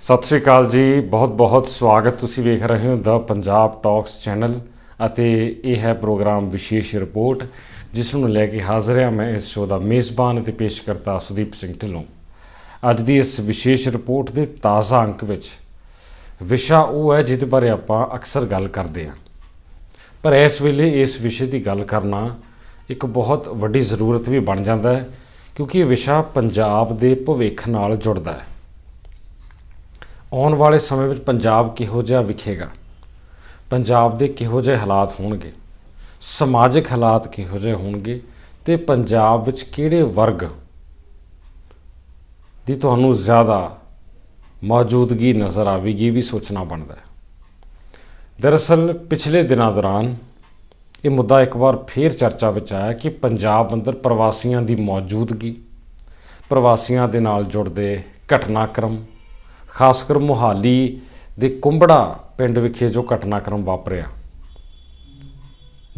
ਸਤਿ ਸ਼੍ਰੀ ਅਕਾਲ ਜੀ ਬਹੁਤ-ਬਹੁਤ ਸਵਾਗਤ ਤੁਸੀਂ ਵੇਖ ਰਹੇ ਹੋ ਦਾ ਪੰਜਾਬ ਟਾਕਸ ਚੈਨਲ ਅਤੇ ਇਹ ਹੈ ਪ੍ਰੋਗਰਾਮ ਵਿਸ਼ੇਸ਼ ਰਿਪੋਰਟ, ਜਿਸ ਨੂੰ ਲੈ ਕੇ ਹਾਜ਼ਰ ਹਾਂ ਮੈਂ ਇਸ ਸ਼ੋਅ ਦਾ ਮੇਜ਼ਬਾਨ ਅਤੇ ਪੇਸ਼ਕਰਤਾ ਸੁਦੀਪ ਸਿੰਘ ਢਿੱਲੋਂ। ਅੱਜ ਦੀ ਇਸ ਵਿਸ਼ੇਸ਼ ਰਿਪੋਰਟ ਦੇ ਤਾਜ਼ਾ ਅੰਕ ਵਿੱਚ ਵਿਸ਼ਾ ਉਹ ਹੈ ਜਿਹਦੇ ਬਾਰੇ ਆਪਾਂ ਅਕਸਰ ਗੱਲ ਕਰਦੇ ਹਾਂ। ਪਰ ਇਸ ਵੇਲੇ ਇਸ ਵਿਸ਼ੇ ਦੀ ਗੱਲ ਕਰਨਾ ਇੱਕ ਬਹੁਤ ਵੱਡੀ ਜ਼ਰੂਰਤ ਵੀ ਬਣ ਜਾਂਦਾ ਹੈ, ਕਿਉਂਕਿ ਇਹ ਵਿਸ਼ਾ ਪੰਜਾਬ ਦੇ ਭਵਿੱਖ ਨਾਲ ਜੁੜਦਾ ਹੈ। ਆਉਣ ਵਾਲੇ ਸਮੇਂ ਵਿੱਚ ਪੰਜਾਬ ਕਿਹੋ ਜਿਹਾ ਵਿਖੇਗਾ? ਪੰਜਾਬ ਦੇ ਕਿਹੋ ਜਿਹੇ ਹਾਲਾਤ ਹੋਣਗੇ? ਸਮਾਜਿਕ ਹਾਲਾਤ ਕਿਹੋ ਜਿਹੇ ਹੋਣਗੇ? ਤੇ ਪੰਜਾਬ ਵਿੱਚ ਕਿਹੜੇ ਵਰਗ ਦੀ ਤੁਹਾਨੂੰ ਜ਼ਿਆਦਾ ਮੌਜੂਦਗੀ ਨਜ਼ਰ ਆਵੇਗੀ ਵੀ ਸੋਚਣਾ ਬਣਦਾ ਹੈ। ਦਰਅਸਲ, ਪਿਛਲੇ ਦਿਨਾਂ ਦੌਰਾਨ ਇਹ ਮੁੱਦਾ ਇੱਕ ਵਾਰ ਫੇਰ ਚਰਚਾ ਵਿੱਚ ਆਇਆ ਕਿ ਪੰਜਾਬ ਅੰਦਰ ਪ੍ਰਵਾਸੀਆਂ ਦੀ ਮੌਜੂਦਗੀ, ਪ੍ਰਵਾਸੀਆਂ ਦੇ ਨਾਲ ਜੁੜਦੇ ਘਟਨਾਕ੍ਰਮ ਖਾਸ ਕਰ ਮੁਹਾਲੀ ਦੇ ਕੁੰਬੜਾ ਪਿੰਡ ਵਿਖੇ ਜੋ ਘਟਨਾਕ੍ਰਮ ਵਾਪਰਿਆ।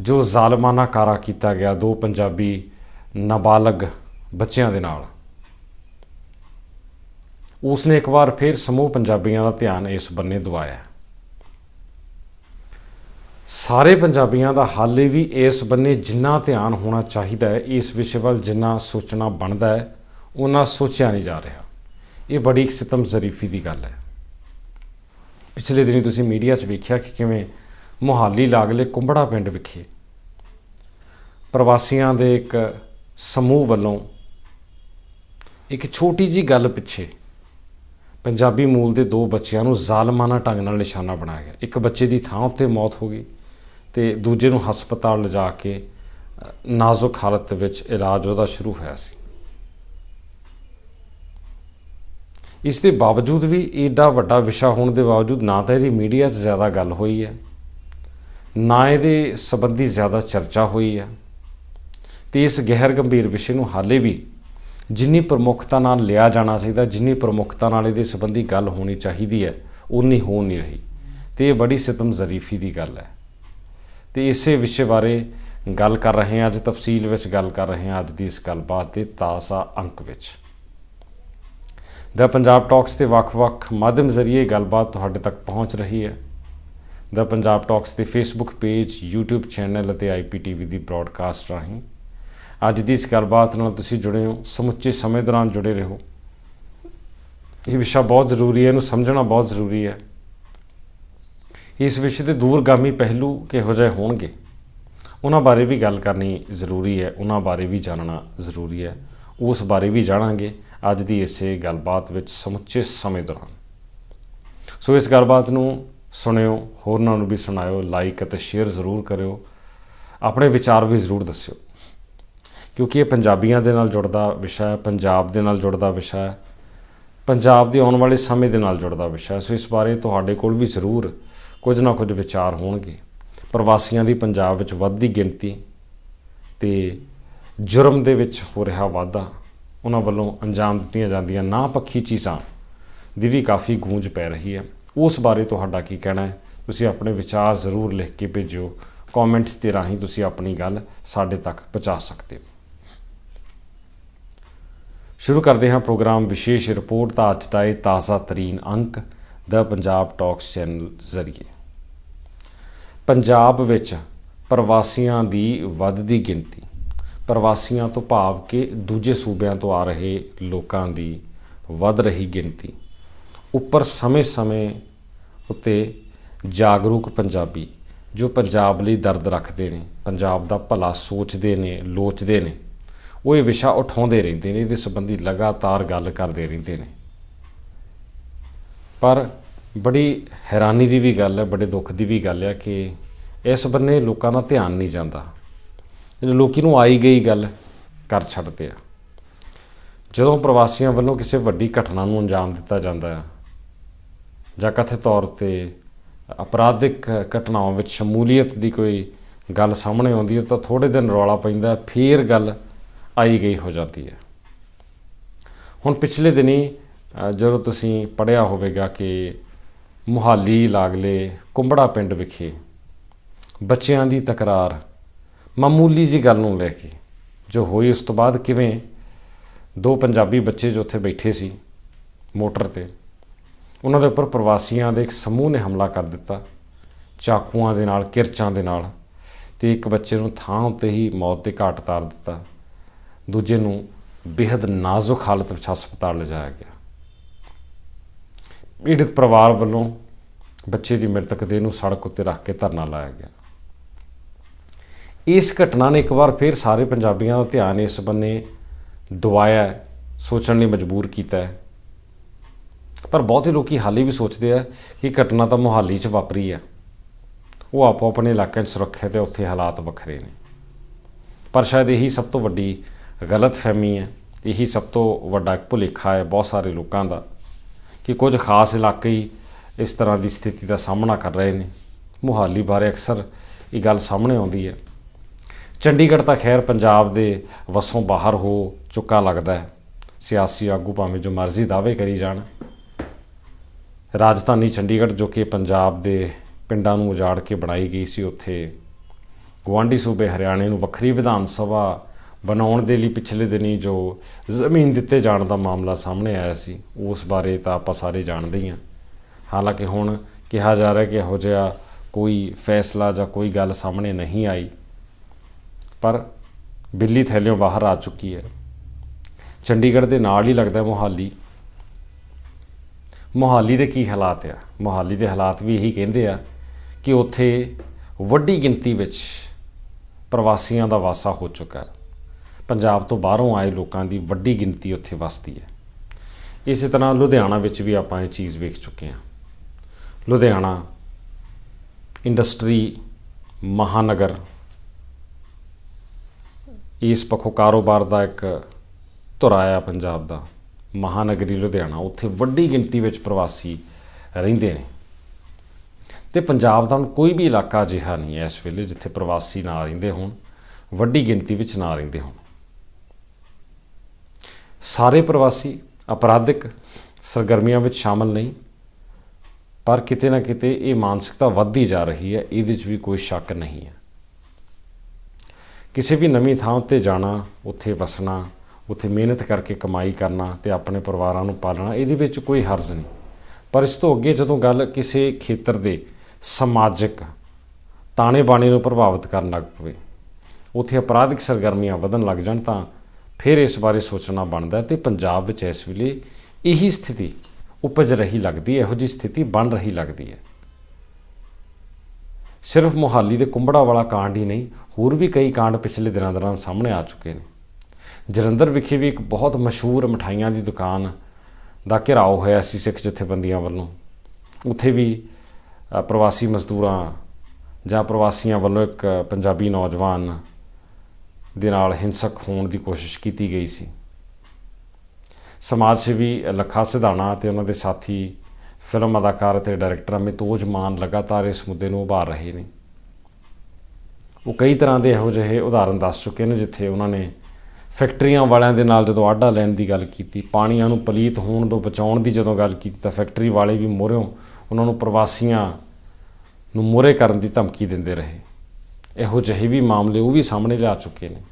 ਜੋ ਜ਼ਾਲਮਾਨਾ ਕਾਰਾ ਕੀਤਾ ਗਿਆ ਦੋ ਪੰਜਾਬੀ ਨਾਬਾਲਗ ਬੱਚਿਆਂ ਦੇ ਨਾਲ। ਉਸਨੇ ਇੱਕ ਵਾਰ ਫਿਰ ਸਮੂਹ ਪੰਜਾਬੀਆਂ ਦਾ ਧਿਆਨ ਇਸ ਬੰਨੇ ਦਵਾਇਆ। ਸਾਰੇ ਪੰਜਾਬੀਆਂ ਦਾ ਹਾਲੇ ਵੀ ਇਸ ਬੰਨੇ ਜਿੰਨਾ ਧਿਆਨ ਹੋਣਾ ਚਾਹੀਦਾ ਹੈ, ਇਸ ਵਿਸ਼ੇ ਵੱਲ ਜਿੰਨਾ ਸੋਚਣਾ ਬਣਦਾ ਹੈ ਉਹਨਾਂ ਸੋਚਿਆ ਨਹੀਂ ਜਾ ਰਿਹਾ। ਇਹ ਬੜੀ ਸਿਤਮ ਜ਼ਰੀਫੀ ਦੀ ਗੱਲ ਹੈ। ਪਿਛਲੇ ਦਿਨੀ ਤੁਸੀਂ ਮੀਡੀਆ 'ਚ ਵੇਖਿਆ ਕਿ ਕਿਵੇਂ ਮੁਹਾਲੀ ਲਾਗਲੇ ਕੁੰਬੜਾ ਪਿੰਡ ਵਿਖੇ ਪ੍ਰਵਾਸੀਆਂ ਦੇ ਇੱਕ ਸਮੂਹ ਵੱਲੋਂ ਇੱਕ ਛੋਟੀ ਜੀ ਗੱਲ ਪਿੱਛੇ ਪੰਜਾਬੀ ਮੂਲ ਦੇ ਦੋ ਬੱਚਿਆਂ ਨੂੰ ਜ਼ਾਲਮਾਨਾ ਢੰਗ ਨਾਲ ਨਿਸ਼ਾਨਾ ਬਣਾਇਆ ਗਿਆ। ਇੱਕ ਬੱਚੇ ਦੀ ਥਾਂ ਉੱਤੇ ਮੌਤ ਹੋ ਗਈ ਤੇ ਦੂਜੇ ਨੂੰ ਹਸਪਤਾਲ ਲਿਜਾ ਕੇ ਨਾਜ਼ੁਕ ਹਾਲਤ ਵਿੱਚ ਇਲਾਜ ਉਹਦਾ ਸ਼ੁਰੂ ਹੋਇਆ ਸੀ। ਇਸ ਦੇ ਬਾਵਜੂਦ ਵੀ ਏਡਾ ਵੱਡਾ ਵਿਸ਼ਾ ਹੋਣ ਦੇ ਬਾਵਜੂਦ ਨਾ ਤਾਂ ਇਹਦੀ ਮੀਡੀਆ 'ਚ ਜ਼ਿਆਦਾ ਗੱਲ ਹੋਈ ਹੈ, ਨਾ ਇਹਦੇ ਸੰਬੰਧੀ ਜ਼ਿਆਦਾ ਚਰਚਾ ਹੋਈ ਹੈ ਤੇ ਇਸ ਗਹਿਰ ਗੰਭੀਰ ਵਿਸ਼ੇ ਨੂੰ ਹਾਲੇ ਵੀ ਜਿੰਨੀ ਪ੍ਰਮੁੱਖਤਾ ਨਾਲ ਲਿਆ ਜਾਣਾ ਚਾਹੀਦਾ, ਜਿੰਨੀ ਪ੍ਰਮੁੱਖਤਾ ਨਾਲ ਇਹਦੇ ਸੰਬੰਧੀ ਗੱਲ ਹੋਣੀ ਚਾਹੀਦੀ ਹੈ ਉਨੀ ਹੋ ਨਹੀਂ ਰਹੀ ਤੇ ਇਹ ਬੜੀ ਸਿਤਮ ਜ਼ਰੀਫੀ ਦੀ ਗੱਲ ਹੈ। ਤੇ ਇਸੇ ਵਿਸ਼ੇ ਬਾਰੇ ਗੱਲ ਕਰ ਰਹੇ ਹਾਂ, ਅੱਜ ਤਫਸੀਲ ਵਿੱਚ ਗੱਲ ਕਰ ਰਹੇ ਹਾਂ ਅੱਜ ਦੀ ਇਸ ਗੱਲਬਾਤ ਦੇ ਤਾਜ਼ਾ ਅੰਕ ਵਿੱਚ। ਦਾ ਪੰਜਾਬ ਟਾਕਸ ਦੇ ਵੱਖ-ਵੱਖ ਮਾਧਿਅਮ ਜ਼ਰੀਏ ਗੱਲਬਾਤ ਤੁਹਾਡੇ ਤੱਕ ਪਹੁੰਚ ਰਹੀ ਹੈ। ਦਾ ਪੰਜਾਬ ਟਾਕਸ ਦੇ ਫੇਸਬੁੱਕ ਪੇਜ, YouTube ਚੈਨਲ ਅਤੇ IPTV ਦੀ ਬ੍ਰਾਡਕਾਸਟ ਰਾਹੀਂ। ਅੱਜ ਦੀ ਇਸ ਗੱਲਬਾਤ ਨਾਲ ਤੁਸੀਂ ਜੁੜੇ ਹੋ, ਸਮੁੱਚੇ ਸਮੇਂ ਦੌਰਾਨ ਜੁੜੇ ਰਹੋ। ਇਹ ਵਿਸ਼ਾ ਬਹੁਤ ਜ਼ਰੂਰੀ ਹੈ, ਇਹਨੂੰ ਸਮਝਣਾ ਬਹੁਤ ਜ਼ਰੂਰੀ ਹੈ। ਇਸ ਵਿਸ਼ੇ ਦੇ ਦੂਰਗਾਮੀ ਪਹਿਲੂ ਕਿਹੋ ਜਿਹੇ ਹੋਣਗੇ? ਉਹਨਾਂ ਬਾਰੇ ਵੀ ਗੱਲ ਕਰਨੀ ਜ਼ਰੂਰੀ ਹੈ, ਉਹਨਾਂ ਬਾਰੇ ਵੀ ਜਾਣਨਾ ਜ਼ਰੂਰੀ ਹੈ। ਉਸ ਬਾਰੇ ਵੀ ਜਾਣਾਂਗੇ। ਅੱਜ ਦੀ ਇਸੇ ਗੱਲਬਾਤ ਵਿੱਚ ਸਮੁੱਚੇ ਸਮੇਂ ਦੌਰਾਨ। ਸੋ ਇਸ ਗੱਲਬਾਤ ਨੂੰ ਸੁਣਿਓ, ਹੋਰਨਾਂ ਨੂੰ ਵੀ ਸੁਣਾਇਓ ਲਾਈਕ ਅਤੇ ਸ਼ੇਅਰ ਜ਼ਰੂਰ ਕਰਿਓ। ਆਪਣੇ ਵਿਚਾਰ ਵੀ ਜ਼ਰੂਰ ਦੱਸਿਓ। ਕਿਉਂਕਿ ਇਹ ਪੰਜਾਬੀਆਂ ਦੇ ਨਾਲ ਜੁੜਦਾ ਵਿਸ਼ਾ ਹੈ, ਪੰਜਾਬ ਦੇ ਨਾਲ ਜੁੜਦਾ ਵਿਸ਼ਾ ਹੈ, ਪੰਜਾਬ ਦੇ ਆਉਣ ਵਾਲੇ ਸਮੇਂ ਦੇ ਨਾਲ ਜੁੜਦਾ ਵਿਸ਼ਾ ਹੈ। ਸੋ ਇਸ ਬਾਰੇ ਤੁਹਾਡੇ ਕੋਲ ਵੀ ਜ਼ਰੂਰ ਕੁਝ ਨਾ ਕੁਝ ਵਿਚਾਰ ਹੋਣਗੇ। ਪ੍ਰਵਾਸੀਆਂ ਦੀ ਪੰਜਾਬ ਵਿੱਚ ਵੱਧਦੀ ਗਿਣਤੀ ਤੇ ਜੁਰਮ ਦੇ ਵਿੱਚ ਹੋ ਰਿਹਾ ਵਾਧਾ। ਉਹਨਾਂ ਵੱਲੋਂ ਅੰਜਾਮ ਦਿੱਤੀਆਂ ਜਾਂਦੀਆਂ ਨਾ ਪੱਖੀ ਚੀਜ਼ਾਂ ਦੀ ਵੀ ਕਾਫੀ ਗੂੰਜ ਪੈ ਰਹੀ ਹੈ। ਉਸ ਬਾਰੇ ਤੁਹਾਡਾ ਕੀ ਕਹਿਣਾ ਹੈ? ਤੁਸੀਂ ਆਪਣੇ ਵਿਚਾਰ ਜ਼ਰੂਰ ਲਿਖ ਕੇ ਭੇਜਿਓ। ਕਮੈਂਟਸ ਦੇ ਰਾਹੀਂ ਤੁਸੀਂ ਆਪਣੀ ਗੱਲ ਸਾਡੇ ਤੱਕ ਪਹੁੰਚਾ ਸਕਦੇ ਹੋ। ਸ਼ੁਰੂ ਕਰਦੇ ਹਾਂ ਪ੍ਰੋਗਰਾਮ ਵਿਸ਼ੇਸ਼ ਰਿਪੋਰਟ ਦਾ ਅੱਜ ਦਾ ਇਹ ਤਾਜ਼ਾ ਤਰੀਨ ਅੰਕ, ਦਾ ਪੰਜਾਬ ਟਾਕਸ ਚੈਨਲ ਜ਼ਰੀਏ। ਪੰਜਾਬ ਵਿੱਚ ਪ੍ਰਵਾਸੀਆਂ ਦੀ ਵੱਧਦੀ ਗਿਣਤੀ ਪ੍ਰਵਾਸੀਆਂ ਤੋਂ ਭਾਵ ਕਿ ਦੂਜੇ ਸੂਬਿਆਂ ਤੋਂ ਆ ਰਹੇ ਲੋਕਾਂ ਦੀ ਵੱਧ ਰਹੀ ਗਿਣਤੀ। ਉੱਪਰ ਸਮੇਂ-ਸਮੇਂ ਉੱਤੇ ਜਾਗਰੂਕ ਪੰਜਾਬੀ, ਜੋ ਪੰਜਾਬ ਲਈ ਦਰਦ ਰੱਖਦੇ ਨੇ, ਪੰਜਾਬ ਦਾ ਭਲਾ ਸੋਚਦੇ ਨੇ, ਲੋਚਦੇ ਨੇ, ਉਹ ਇਹ ਵਿਸ਼ਾ ਉਠਾਉਂਦੇ ਰਹਿੰਦੇ ਨੇ, ਇਹਦੇ ਸੰਬੰਧੀ ਲਗਾਤਾਰ ਗੱਲ ਕਰਦੇ ਰਹਿੰਦੇ ਨੇ। ਪਰ ਬੜੀ ਹੈਰਾਨੀ ਦੀ ਵੀ ਗੱਲ ਹੈ, ਬੜੇ ਦੁੱਖ ਦੀ ਵੀ ਗੱਲ ਹੈ ਕਿ ਇਸ ਬੰਨੇ ਲੋਕਾਂ ਦਾ ਧਿਆਨ ਨਹੀਂ ਜਾਂਦਾ। ਲੋਕੀ ਨੂੰ ਆਈ ਗਈ ਗੱਲ ਕਰ ਛੱਡਦੇ ਆ। ਜਦੋਂ ਪ੍ਰਵਾਸੀਆਂ ਵੱਲੋਂ ਕਿਸੇ ਵੱਡੀ ਘਟਨਾ ਨੂੰ ਅੰਜਾਮ ਦਿੱਤਾ ਜਾਂਦਾ ਹੈ ਜਾਂ ਕਥਿਤ ਤੌਰ ਤੇ ਅਪਰਾਧਿਕ ਘਟਨਾਵਾਂ ਵਿੱਚ ਸ਼ਮੂਲੀਅਤ ਦੀ ਕੋਈ ਗੱਲ ਸਾਹਮਣੇ ਆਉਂਦੀ ਹੈ ਤਾਂ ਥੋੜੇ ਦਿਨ ਰੌਲਾ ਪੈਂਦਾ ਫੇਰ ਗੱਲ ਆਈ ਗਈ ਹੋ ਜਾਂਦੀ ਹੈ। ਹੁਣ ਪਿਛਲੇ ਦਿਨੀ ਜਦੋਂ ਤੁਸੀਂ ਪੜਿਆ ਹੋਵੇਗਾ ਕਿ ਮੁਹਾਲੀ ਲਾਗਲੇ ਕੁੰਬੜਾ ਪਿੰਡ ਵਿਖੇ ਬੱਚਿਆਂ ਦੀ ਤਕਰਾਰ ਮਾਮੂਲੀ ਜੀ ਗੱਲ ਨੂੰ ਲੈ ਕੇ, ਜੋ ਹੋਈ ਉਸ ਤੋਂ ਬਾਅਦ ਕਿਵੇਂ ਦੋ ਪੰਜਾਬੀ ਬੱਚੇ ਜੋ ਉੱਥੇ ਬੈਠੇ ਸੀ ਮੋਟਰ ਤੇ, ਉਹਨਾਂ ਦੇ ਉੱਪਰ ਪ੍ਰਵਾਸੀਆਂ ਦੇ ਇੱਕ ਸਮੂਹ ਨੇ ਹਮਲਾ ਕਰ ਦਿੱਤਾ, ਚਾਕੂਆਂ ਦੇ ਨਾਲ, ਕਿਰਚਾਂ ਦੇ ਨਾਲ ਤੇ ਇੱਕ ਬੱਚੇ ਨੂੰ ਥਾਂ ਉੱਤੇ ਹੀ ਮੌਤ ਦੇ ਘਾਟ ਉਤਾਰ ਦਿੱਤਾ। ਦੂਜੇ ਨੂੰ ਬੇहद ਨਾਜ਼ੁਕ ਹਾਲਤ ਵਿੱਚ ਹਸਪਤਾਲ ਲਿਜਾਇਆ ਗਿਆ। ਪੀੜਿਤ ਪਰਿਵਾਰ ਵੱਲੋਂ ਬੱਚੇ ਦੀ ਮ੍ਰਿਤਕ ਦੇਹ ਨੂੰ ਸੜਕ ਉੱਤੇ ਰੱਖ ਕੇ ਧਰਨਾ ਲਾਇਆ ਗਿਆ। ਇਸ ਘਟਨਾ ਨੇ ਇੱਕ ਵਾਰ ਫਿਰ ਸਾਰੇ ਪੰਜਾਬੀਆਂ ਦਾ ਧਿਆਨ ਇਸ ਬੰਨੇ ਦਵਾਇਆ ਸੋਚਣ ਲਈ ਮਜਬੂਰ ਕੀਤਾ ਪਰ ਬਹੁਤੇ ਲੋਕੀ ਹਾਲੇ ਵੀ ਸੋਚਦੇ ਆ ਕਿ ਘਟਨਾ ਤਾਂ ਮੁਹਾਲੀ 'ਚ ਵਾਪਰੀ ਆ ਉਹ ਆਪੋ ਆਪਣੇ ਇਲਾਕਿਆਂ 'ਚ ਸੁਰੱਖਿਅਤ ਹੈ ਉੱਥੇ ਹਾਲਾਤ ਵੱਖਰੇ ਨੇ। ਪਰ ਸ਼ਾਇਦ ਇਹੀ ਸਭ ਤੋਂ ਵੱਡੀ ਗਲਤ ਫਹਿਮੀ ਹੈ, ਇਹੀ ਸਭ ਤੋਂ ਵੱਡਾ ਭੁਲੇਖਾ ਹੈ ਬਹੁਤ ਸਾਰੇ ਲੋਕਾਂ ਦਾ ਕਿ ਕੁਝ ਖਾਸ ਇਲਾਕੇ ਹੀ ਇਸ ਤਰ੍ਹਾਂ ਦੀ ਸਥਿਤੀ ਦਾ ਸਾਹਮਣਾ ਕਰ ਰਹੇ ਨੇ। ਮੁਹਾਲੀ ਬਾਰੇ ਅਕਸਰ ਇਹ ਗੱਲ ਸਾਹਮਣੇ ਆਉਂਦੀ ਹੈ। ਚੰਡੀਗੜ੍ਹ ਤਾਂ ਖੈਰ ਪੰਜਾਬ ਦੇ ਵਸੋਂ ਬਾਹਰ ਹੋ ਚੁੱਕਾ ਲੱਗਦਾ ਹੈ। ਸਿਆਸੀ ਆਗੂ ਭਾਵੇਂ ਜੋ ਮਰਜ਼ੀ ਦਾਅਵੇ ਕਰੀ ਜਾਣ। ਰਾਜਧਾਨੀ ਚੰਡੀਗੜ੍ਹ ਜੋ ਕਿ ਪੰਜਾਬ ਦੇ ਪਿੰਡਾਂ ਨੂੰ ਉਜਾੜ ਕੇ ਬਣਾਈ ਗਈ ਸੀ, ਉੱਥੇ ਗੁਆਂਢੀ ਸੂਬੇ ਹਰਿਆਣੇ ਨੂੰ ਵੱਖਰੀ ਵਿਧਾਨ ਸਭਾ ਬਣਾਉਣ ਦੇ ਲਈ ਪਿਛਲੇ ਦਿਨੀ ਜੋ ਜ਼ਮੀਨ ਦਿੱਤੇ ਜਾਣ ਦਾ ਮਾਮਲਾ ਸਾਹਮਣੇ ਆਇਆ ਸੀ, ਉਸ ਬਾਰੇ ਤਾਂ ਆਪਾਂ ਸਾਰੇ ਜਾਣਦੇ ਹੀ ਹਾਂ। ਹਾਲਾਂਕਿ ਹੁਣ ਕਿਹਾ ਜਾ ਰਿਹਾ ਕਿ ਇਹੋ ਜਿਹਾ ਕੋਈ ਫੈਸਲਾ ਜਾਂ ਕੋਈ ਗੱਲ ਸਾਹਮਣੇ ਨਹੀਂ ਆਈ। ਪਰ ਬਿੱਲੀ ਥੈਲਿਓਂ ਬਾਹਰ ਆ ਚੁੱਕੀ ਹੈ। ਚੰਡੀਗੜ੍ਹ ਦੇ ਨਾਲ ਹੀ ਲੱਗਦਾ ਮੋਹਾਲੀ। ਮੋਹਾਲੀ ਦੇ ਕੀ ਹਾਲਾਤ ਆ? ਮੋਹਾਲੀ ਦੇ ਹਾਲਾਤ ਵੀ ਇਹੀ ਕਹਿੰਦੇ ਆ ਕਿ ਉੱਥੇ ਵੱਡੀ ਗਿਣਤੀ ਵਿੱਚ ਪ੍ਰਵਾਸੀਆਂ ਦਾ ਵਾਸਾ ਹੋ ਚੁੱਕਾ ਹੈ। ਪੰਜਾਬ ਤੋਂ ਬਾਹਰੋਂ ਆਏ ਲੋਕਾਂ ਦੀ ਵੱਡੀ ਗਿਣਤੀ ਉੱਥੇ ਵਸਦੀ ਹੈ। ਇਸੇ ਤਰ੍ਹਾਂ ਲੁਧਿਆਣਾ ਵਿੱਚ ਵੀ ਆਪਾਂ ਇਹ ਚੀਜ਼ ਵੇਖ ਚੁੱਕੇ ਹਾਂ। ਲੁਧਿਆਣਾ ਇੰਡਸਟਰੀ ਮਹਾਨਗਰ ਇਸ ਪੱਖੋਂ ਕਾਰੋਬਾਰ ਦਾ ਇੱਕ ਧੁਰਾ ਆ ਪੰਜਾਬ ਦਾ। ਮਹਾਨਗਰੀ ਲੁਧਿਆਣਾ, ਉੱਥੇ ਵੱਡੀ ਗਿਣਤੀ ਵਿੱਚ ਪ੍ਰਵਾਸੀ ਰਹਿੰਦੇ ਨੇ। ਤੇ ਪੰਜਾਬ ਦਾ ਹੁਣ ਕੋਈ ਵੀ ਇਲਾਕਾ ਅਜਿਹਾ ਨਹੀਂ ਹੈ ਇਸ ਵੇਲੇ ਜਿੱਥੇ ਪ੍ਰਵਾਸੀ ਨਾ ਰਹਿੰਦੇ ਹੋਣ, ਵੱਡੀ ਗਿਣਤੀ ਵਿੱਚ ਨਾ ਰਹਿੰਦੇ ਹੋਣ। ਸਾਰੇ ਪ੍ਰਵਾਸੀ ਅਪਰਾਧਿਕ ਸਰਗਰਮੀਆਂ ਵਿੱਚ ਸ਼ਾਮਲ ਨਹੀਂ, ਪਰ ਕਿਤੇ ਨਾ ਕਿਤੇ ਇਹ ਮਾਨਸਿਕਤਾ ਵੱਧਦੀ ਜਾ ਰਹੀ ਹੈ, ਇਹਦੇ 'ਚ ਵੀ ਕੋਈ ਸ਼ੱਕ ਨਹੀਂ ਹੈ। ਕਿਸੇ ਵੀ ਨਵੀਂ ਥਾਂ ਉੱਤੇ ਜਾਣਾ, ਉੱਥੇ ਵਸਣਾ, ਉੱਥੇ ਮਿਹਨਤ ਕਰਕੇ ਕਮਾਈ ਕਰਨਾ ਤੇ ਆਪਣੇ ਪਰਿਵਾਰਾਂ ਨੂੰ ਪਾਲਣਾ, ਇਹਦੇ ਵਿੱਚ ਕੋਈ ਹਰਜ਼ ਨਹੀਂ। ਪਰ ਇਸ ਤੋਂ ਅੱਗੇ ਜਦੋਂ ਗੱਲ ਕਿਸੇ ਖੇਤਰ ਦੇ ਸਮਾਜਿਕ ਤਾਣੇ ਬਾਣੇ ਨੂੰ ਪ੍ਰਭਾਵਿਤ ਕਰਨ ਲੱਗ ਪਵੇ, ਉੱਥੇ ਅਪਰਾਧਿਕ ਸਰਗਰਮੀਆਂ ਵਧਣ ਲੱਗ ਜਾਣ ਤਾਂ ਫਿਰ ਇਸ ਬਾਰੇ ਸੋਚਣਾ ਬਣਦਾ ਹੈ ਤੇ ਪੰਜਾਬ ਵਿੱਚ ਇਸ ਵੇਲੇ ਇਹੀ ਸਥਿਤੀ ਉਪਜ ਰਹੀ ਲੱਗਦੀ ਹੈ, ਇਹੋ ਜਿਹੀ ਸਥਿਤੀ ਬਣ ਰਹੀ ਲੱਗਦੀ ਹੈ। ਸਿਰਫ ਮੁਹਾਲੀ ਦੇ ਕੁੰਬੜਾ ਵਾਲਾ ਕਾਂਡ ਹੀ ਨਹੀਂ, ਹੋਰ ਵੀ ਕਈ ਕਾਂਡ ਪਿਛਲੇ ਦਿਨਾਂ ਦੌਰਾਨ ਸਾਹਮਣੇ ਆ ਚੁੱਕੇ ਨੇ। ਜਲੰਧਰ ਵਿਖੇ ਵੀ ਇੱਕ ਬਹੁਤ ਮਸ਼ਹੂਰ ਮਠਾਈਆਂ ਦੀ ਦੁਕਾਨ ਦਾ ਘਿਰਾਓ ਹੋਇਆ ਸੀ ਸਿੱਖ ਜਥੇਬੰਦੀਆਂ ਵੱਲੋਂ। ਉੱਥੇ ਵੀ ਪ੍ਰਵਾਸੀ ਮਜ਼ਦੂਰਾਂ ਜਾਂ ਪ੍ਰਵਾਸੀਆਂ ਵੱਲੋਂ ਇੱਕ ਪੰਜਾਬੀ ਨੌਜਵਾਨ ਦੇ ਨਾਲ ਹਿੰਸਕ ਹੋਣ ਦੀ ਕੋਸ਼ਿਸ਼ ਕੀਤੀ ਗਈ ਸੀ। ਸਮਾਜ ਸੇਵੀ ਲੱਖਾ ਸਿਧਾਣਾ ਤੇ ਉਹਨਾਂ ਦੇ ਸਾਥੀ ਫਿਲਮ ਅਦਾਕਾਰ ਅਤੇ ਡਾਇਰੈਕਟਰ ਅਮਿਤੋਜ ਮਾਨ ਲਗਾਤਾਰ ਇਸ ਮੁੱਦੇ ਨੂੰ ਉਭਾਰ ਰਹੇ ਨੇ। ਉਹ ਕਈ ਤਰ੍ਹਾਂ ਦੇ ਇਹੋ ਜਿਹੇ ਉਦਾਹਰਨ ਦੱਸ ਚੁੱਕੇ ਨੇ, ਜਿੱਥੇ ਉਹਨਾਂ ਨੇ ਫੈਕਟਰੀਆਂ ਵਾਲਿਆਂ ਦੇ ਨਾਲ ਜਦੋਂ ਆਡਾ ਲੈਣ ਦੀ ਗੱਲ ਕੀਤੀ, ਪਾਣੀਆਂ ਨੂੰ ਪਲੀਤ ਹੋਣ ਤੋਂ ਬਚਾਉਣ ਦੀ ਜਦੋਂ ਗੱਲ ਕੀਤੀ, ਤਾਂ ਫੈਕਟਰੀ ਵਾਲੇ ਵੀ ਮੋਹਰਿਓਂ ਉਹਨਾਂ ਨੂੰ ਪ੍ਰਵਾਸੀਆਂ ਨੂੰ ਮੋਹਰੇ ਕਰਨ ਦੀ ਧਮਕੀ ਦਿੰਦੇ ਰਹੇ। ਇਹੋ ਜਿਹੇ ਵੀ ਮਾਮਲੇ ਉਹ ਵੀ ਸਾਹਮਣੇ ਲਿਆ ਚੁੱਕੇ ਨੇ।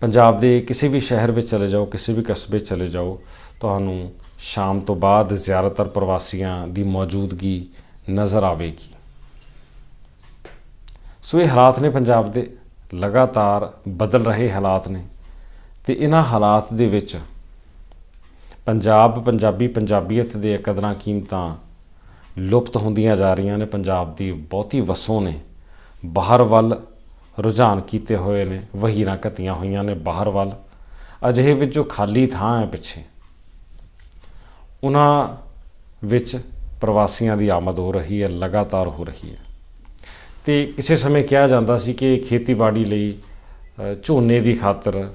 ਪੰਜਾਬ ਦੇ ਕਿਸੇ ਵੀ ਸ਼ਹਿਰ ਵਿੱਚ ਚਲੇ ਜਾਓ, ਕਿਸੇ ਵੀ ਕਸਬੇ ਚਲੇ ਜਾਓ, ਤੁਹਾਨੂੰ ਸ਼ਾਮ ਤੋਂ ਬਾਅਦ ਜ਼ਿਆਦਾਤਰ ਪ੍ਰਵਾਸੀਆਂ ਦੀ ਮੌਜੂਦਗੀ ਨਜ਼ਰ ਆਵੇਗੀ। ਸੋ ਇਹ ਹਾਲਾਤ ਨੇ ਪੰਜਾਬ ਦੇ। ਲਗਾਤਾਰ ਬਦਲ ਰਹੇ ਹਾਲਾਤ ਨੇ ਤੇ ਇਹਨਾਂ ਹਾਲਾਤ ਦੇ ਵਿੱਚ ਪੰਜਾਬ, ਪੰਜਾਬੀ ਪੰਜਾਬੀਅਤ ਦੇ ਕਦਰਾਂ ਕੀਮਤਾਂ ਲੁਪਤ ਹੁੰਦੀਆਂ ਜਾ ਰਹੀਆਂ ਨੇ। ਪੰਜਾਬ ਦੀ ਬਹੁਤੀ ਵਸੋਂ ਨੇ ਬਾਹਰ ਵੱਲ ਰੁਝਾਨ ਕੀਤੇ ਹੋਏ ਨੇ, ਵਹੀਰਾਂ ਘਤੀਆਂ ਹੋਈਆਂ ਨੇ ਬਾਹਰ ਵੱਲ। ਅਜਿਹੇ ਵਿੱਚ ਜੋ ਖਾਲੀ ਥਾਂ ਹੈ ਪਿੱਛੇ ਉਹਨਾਂ ਵਿੱਚ ਪ੍ਰਵਾਸੀਆਂ ਦੀ ਆਮਦ ਹੋ ਰਹੀ ਹੈ, ਲਗਾਤਾਰ ਹੋ ਰਹੀ ਹੈ। ਤੇ ਕਿਸੇ ਸਮੇਂ ਕਿਹਾ ਜਾਂਦਾ ਸੀ ਕਿ ਖੇਤੀਬਾੜੀ ਲਈ ਝੋਨੇ ਦੀ ਖਾਤਰ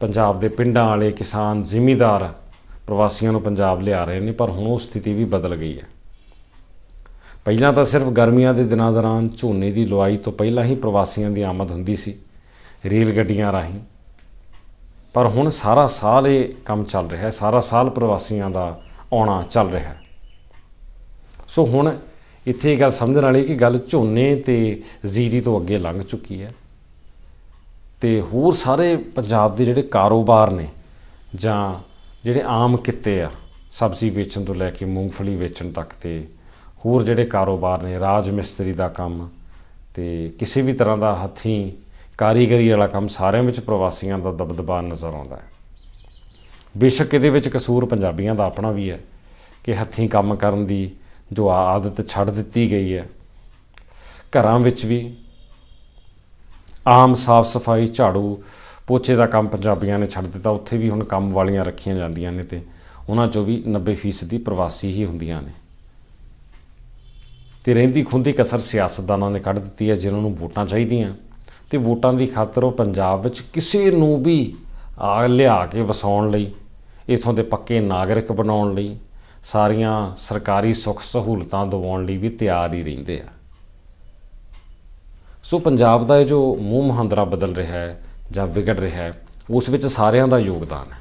ਪੰਜਾਬ ਦੇ ਪਿੰਡਾਂ ਵਾਲੇ ਕਿਸਾਨ ਜ਼ਿਮੀਦਾਰ ਪ੍ਰਵਾਸੀਆਂ ਨੂੰ ਪੰਜਾਬ ਲਿਆ ਰਹੇ ਨੇ, ਪਰ ਹੁਣ ਉਹ ਸਥਿਤੀ ਵੀ ਬਦਲ ਗਈ ਹੈ। ਪਹਿਲਾਂ ਤਾਂ ਸਿਰਫ ਗਰਮੀਆਂ ਦੇ ਦਿਨਾਂ ਦੌਰਾਨ ਝੋਨੇ ਦੀ ਲੁਆਈ ਤੋਂ ਪਹਿਲਾਂ ਹੀ ਪ੍ਰਵਾਸੀਆਂ ਦੀ ਆਮਦ ਹੁੰਦੀ ਸੀ, ਰੇਲ ਗੱਡੀਆਂ ਰਾਹੀਂ। ਪਰ ਹੁਣ ਸਾਰਾ ਸਾਲ ਇਹ ਕੰਮ ਚੱਲ ਰਿਹਾ ਹੈ, ਸਾਰਾ ਸਾਲ ਪ੍ਰਵਾਸੀਆਂ ਦਾ ਆਉਣਾ ਚੱਲ ਰਿਹਾ। ਸੋ ਹੁਣ ਇੱਥੇ ਇਹ ਗੱਲ ਸਮਝਣ ਵਾਲੀ ਕਿ ਗੱਲ ਝੋਨੇ ਤੇ ਜ਼ੀਰੀ ਤੋਂ ਅੱਗੇ ਲੰਘ ਚੁੱਕੀ ਹੈ ਤੇ ਹੋਰ ਸਾਰੇ ਪੰਜਾਬ ਦੇ ਜਿਹੜੇ ਕਾਰੋਬਾਰ ਨੇ ਜਾਂ ਜਿਹੜੇ ਆਮ ਕਿੱਤੇ ਆ, ਸਬਜ਼ੀ ਵੇਚਣ ਤੋਂ ਲੈ ਕੇ ਮੂੰਗਫਲੀ ਵੇਚਣ ਤੱਕ ਤੇ ਹੋਰ ਜਿਹੜੇ ਕਾਰੋਬਾਰ ਨੇ, ਰਾਜ ਮਿਸਤਰੀ ਦਾ ਕੰਮ ਤੇ ਕਿਸੇ ਵੀ ਤਰ੍ਹਾਂ ਦਾ ਹੱਥੀਂ ਕਾਰੀਗਰੀ ਵਾਲਾ ਕੰਮ ਸਾਰਿਆਂ ਵਿੱਚ ਪ੍ਰਵਾਸੀਆਂ ਦਾ ਦਬਦਬਾ ਨਜ਼ਰ ਆਉਂਦਾ ਹੈ। ਬੇਸ਼ੱਕ ਇਹਦੇ ਵਿੱਚ ਕਸੂਰ ਪੰਜਾਬੀਆਂ ਦਾ ਆਪਣਾ ਵੀ ਹੈ ਕਿ ਹੱਥੀਂ ਕੰਮ ਕਰਨ ਦੀ ਜੋ ਆਦਤ ਛੱਡ ਦਿੱਤੀ ਗਈ ਹੈ। ਘਰਾਂ ਵਿੱਚ ਵੀ ਆਮ ਸਾਫ਼ ਸਫ਼ਾਈ, ਝਾੜੂ, ਪੋਚੇ ਦਾ ਕੰਮ ਪੰਜਾਬੀਆਂ ਨੇ ਛੱਡ ਦਿੱਤਾ। ਉੱਥੇ ਵੀ ਹੁਣ ਕੰਮ ਵਾਲੀਆਂ ਰੱਖੀਆਂ ਜਾਂਦੀਆਂ ਨੇ ਤੇ ਉਹਨਾਂ ਚੋਂ ਵੀ 90% ਦੀ ਪ੍ਰਵਾਸੀ ਹੀ ਹੁੰਦੀਆਂ ਨੇ। ਤੇ ਰਹਿੰਦੀ ਖੁੰਦੀ ਕਸਰ ਸਿਆਸਤਦਾਨਾਂ ਨੇ ਕੱਢ ਦਿੱਤੀ ਹੈ, ਜਿਨ੍ਹਾਂ ਨੂੰ ਵੋਟਾਂ ਚਾਹੀਦੀਆਂ। ਤੇ ਵੋਟਾਂ ਦੀ ਖਾਤਰ ਉਹ ਪੰਜਾਬ ਵਿੱਚ ਕਿਸੇ ਨੂੰ ਵੀ ਆ ਲਿਆ ਕੇ ਵਸਾਉਣ ਲਈ, ਇਥੋਂ ਦੇ ਪੱਕੇ ਨਾਗਰਿਕ ਬਣਾਉਣ ਲਈ, ਸਾਰੀਆਂ ਸਰਕਾਰੀ ਸੁੱਖ ਸਹੂਲਤਾਂ ਦਿਵਾਉਣ ਲਈ ਵੀ ਤਿਆਰ ਹੀ ਰਹਿੰਦੇ ਆ। ਸੋ ਪੰਜਾਬ ਦਾ ਇਹ ਜੋ ਮੂੰਹ ਮਹਾਂਦਰਾ ਬਦਲ ਰਿਹਾ ਹੈ ਜਾਂ ਵਿਗੜ ਰਿਹਾ ਹੈ, ਉਸ ਵਿੱਚ ਸਾਰਿਆਂ ਦਾ ਯੋਗਦਾਨ ਹੈ।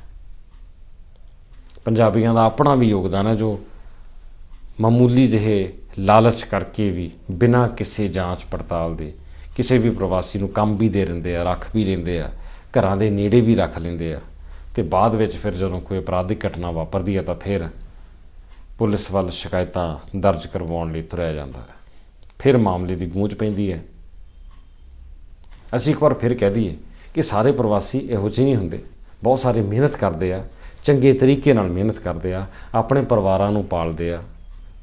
ਪੰਜਾਬੀਆਂ ਦਾ ਆਪਣਾ ਵੀ ਯੋਗਦਾਨ ਹੈ, ਜੋ ਮਾਮੂਲੀ ਜਿਹੇ ਲਾਲਚ ਕਰਕੇ ਵੀ ਬਿਨਾਂ ਕਿਸੇ ਜਾਂਚ ਪੜਤਾਲ ਦੇ ਕਿਸੇ ਵੀ ਪ੍ਰਵਾਸੀ ਨੂੰ ਕੰਮ ਵੀ ਦੇ ਦਿੰਦੇ ਆ, ਰੱਖ ਵੀ ਲੈਂਦੇ ਆ ਘਰਾਂ ਦੇ ਨੇੜੇ ਵੀ ਰੱਖ ਲੈਂਦੇ ਆ। ਤੇ ਬਾਅਦ ਵਿੱਚ ਫਿਰ ਜਦੋਂ ਕੋਈ ਅਪਰਾਧਿਕ ਘਟਨਾ ਵਾਪਰਦੀ ਹੈ ਤਾਂ ਫਿਰ ਪੁਲਿਸ ਵੱਲ ਸ਼ਿਕਾਇਤਾਂ ਦਰਜ ਕਰਵਾਉਣ ਲਈ ਤੁਰਿਆ ਜਾਂਦਾ ਹੈ। ਫਿਰ ਮਾਮਲੇ ਦੀ ਗੂੰਜ ਪੈਂਦੀ ਹੈ। ਅਸੀਂ ਇੱਕ ਵਾਰ ਫਿਰ ਕਹਿ ਦਈਏ ਕਿ ਸਾਰੇ ਪ੍ਰਵਾਸੀ ਇਹੋ ਜਿਹੇ ਨਹੀਂ ਹੁੰਦੇ। ਬਹੁਤ ਸਾਰੇ ਮਿਹਨਤ ਕਰਦੇ ਆ, ਚੰਗੇ ਤਰੀਕੇ ਨਾਲ ਮਿਹਨਤ ਕਰਦੇ ਆ, ਆਪਣੇ ਪਰਿਵਾਰਾਂ ਨੂੰ ਪਾਲਦੇ ਆ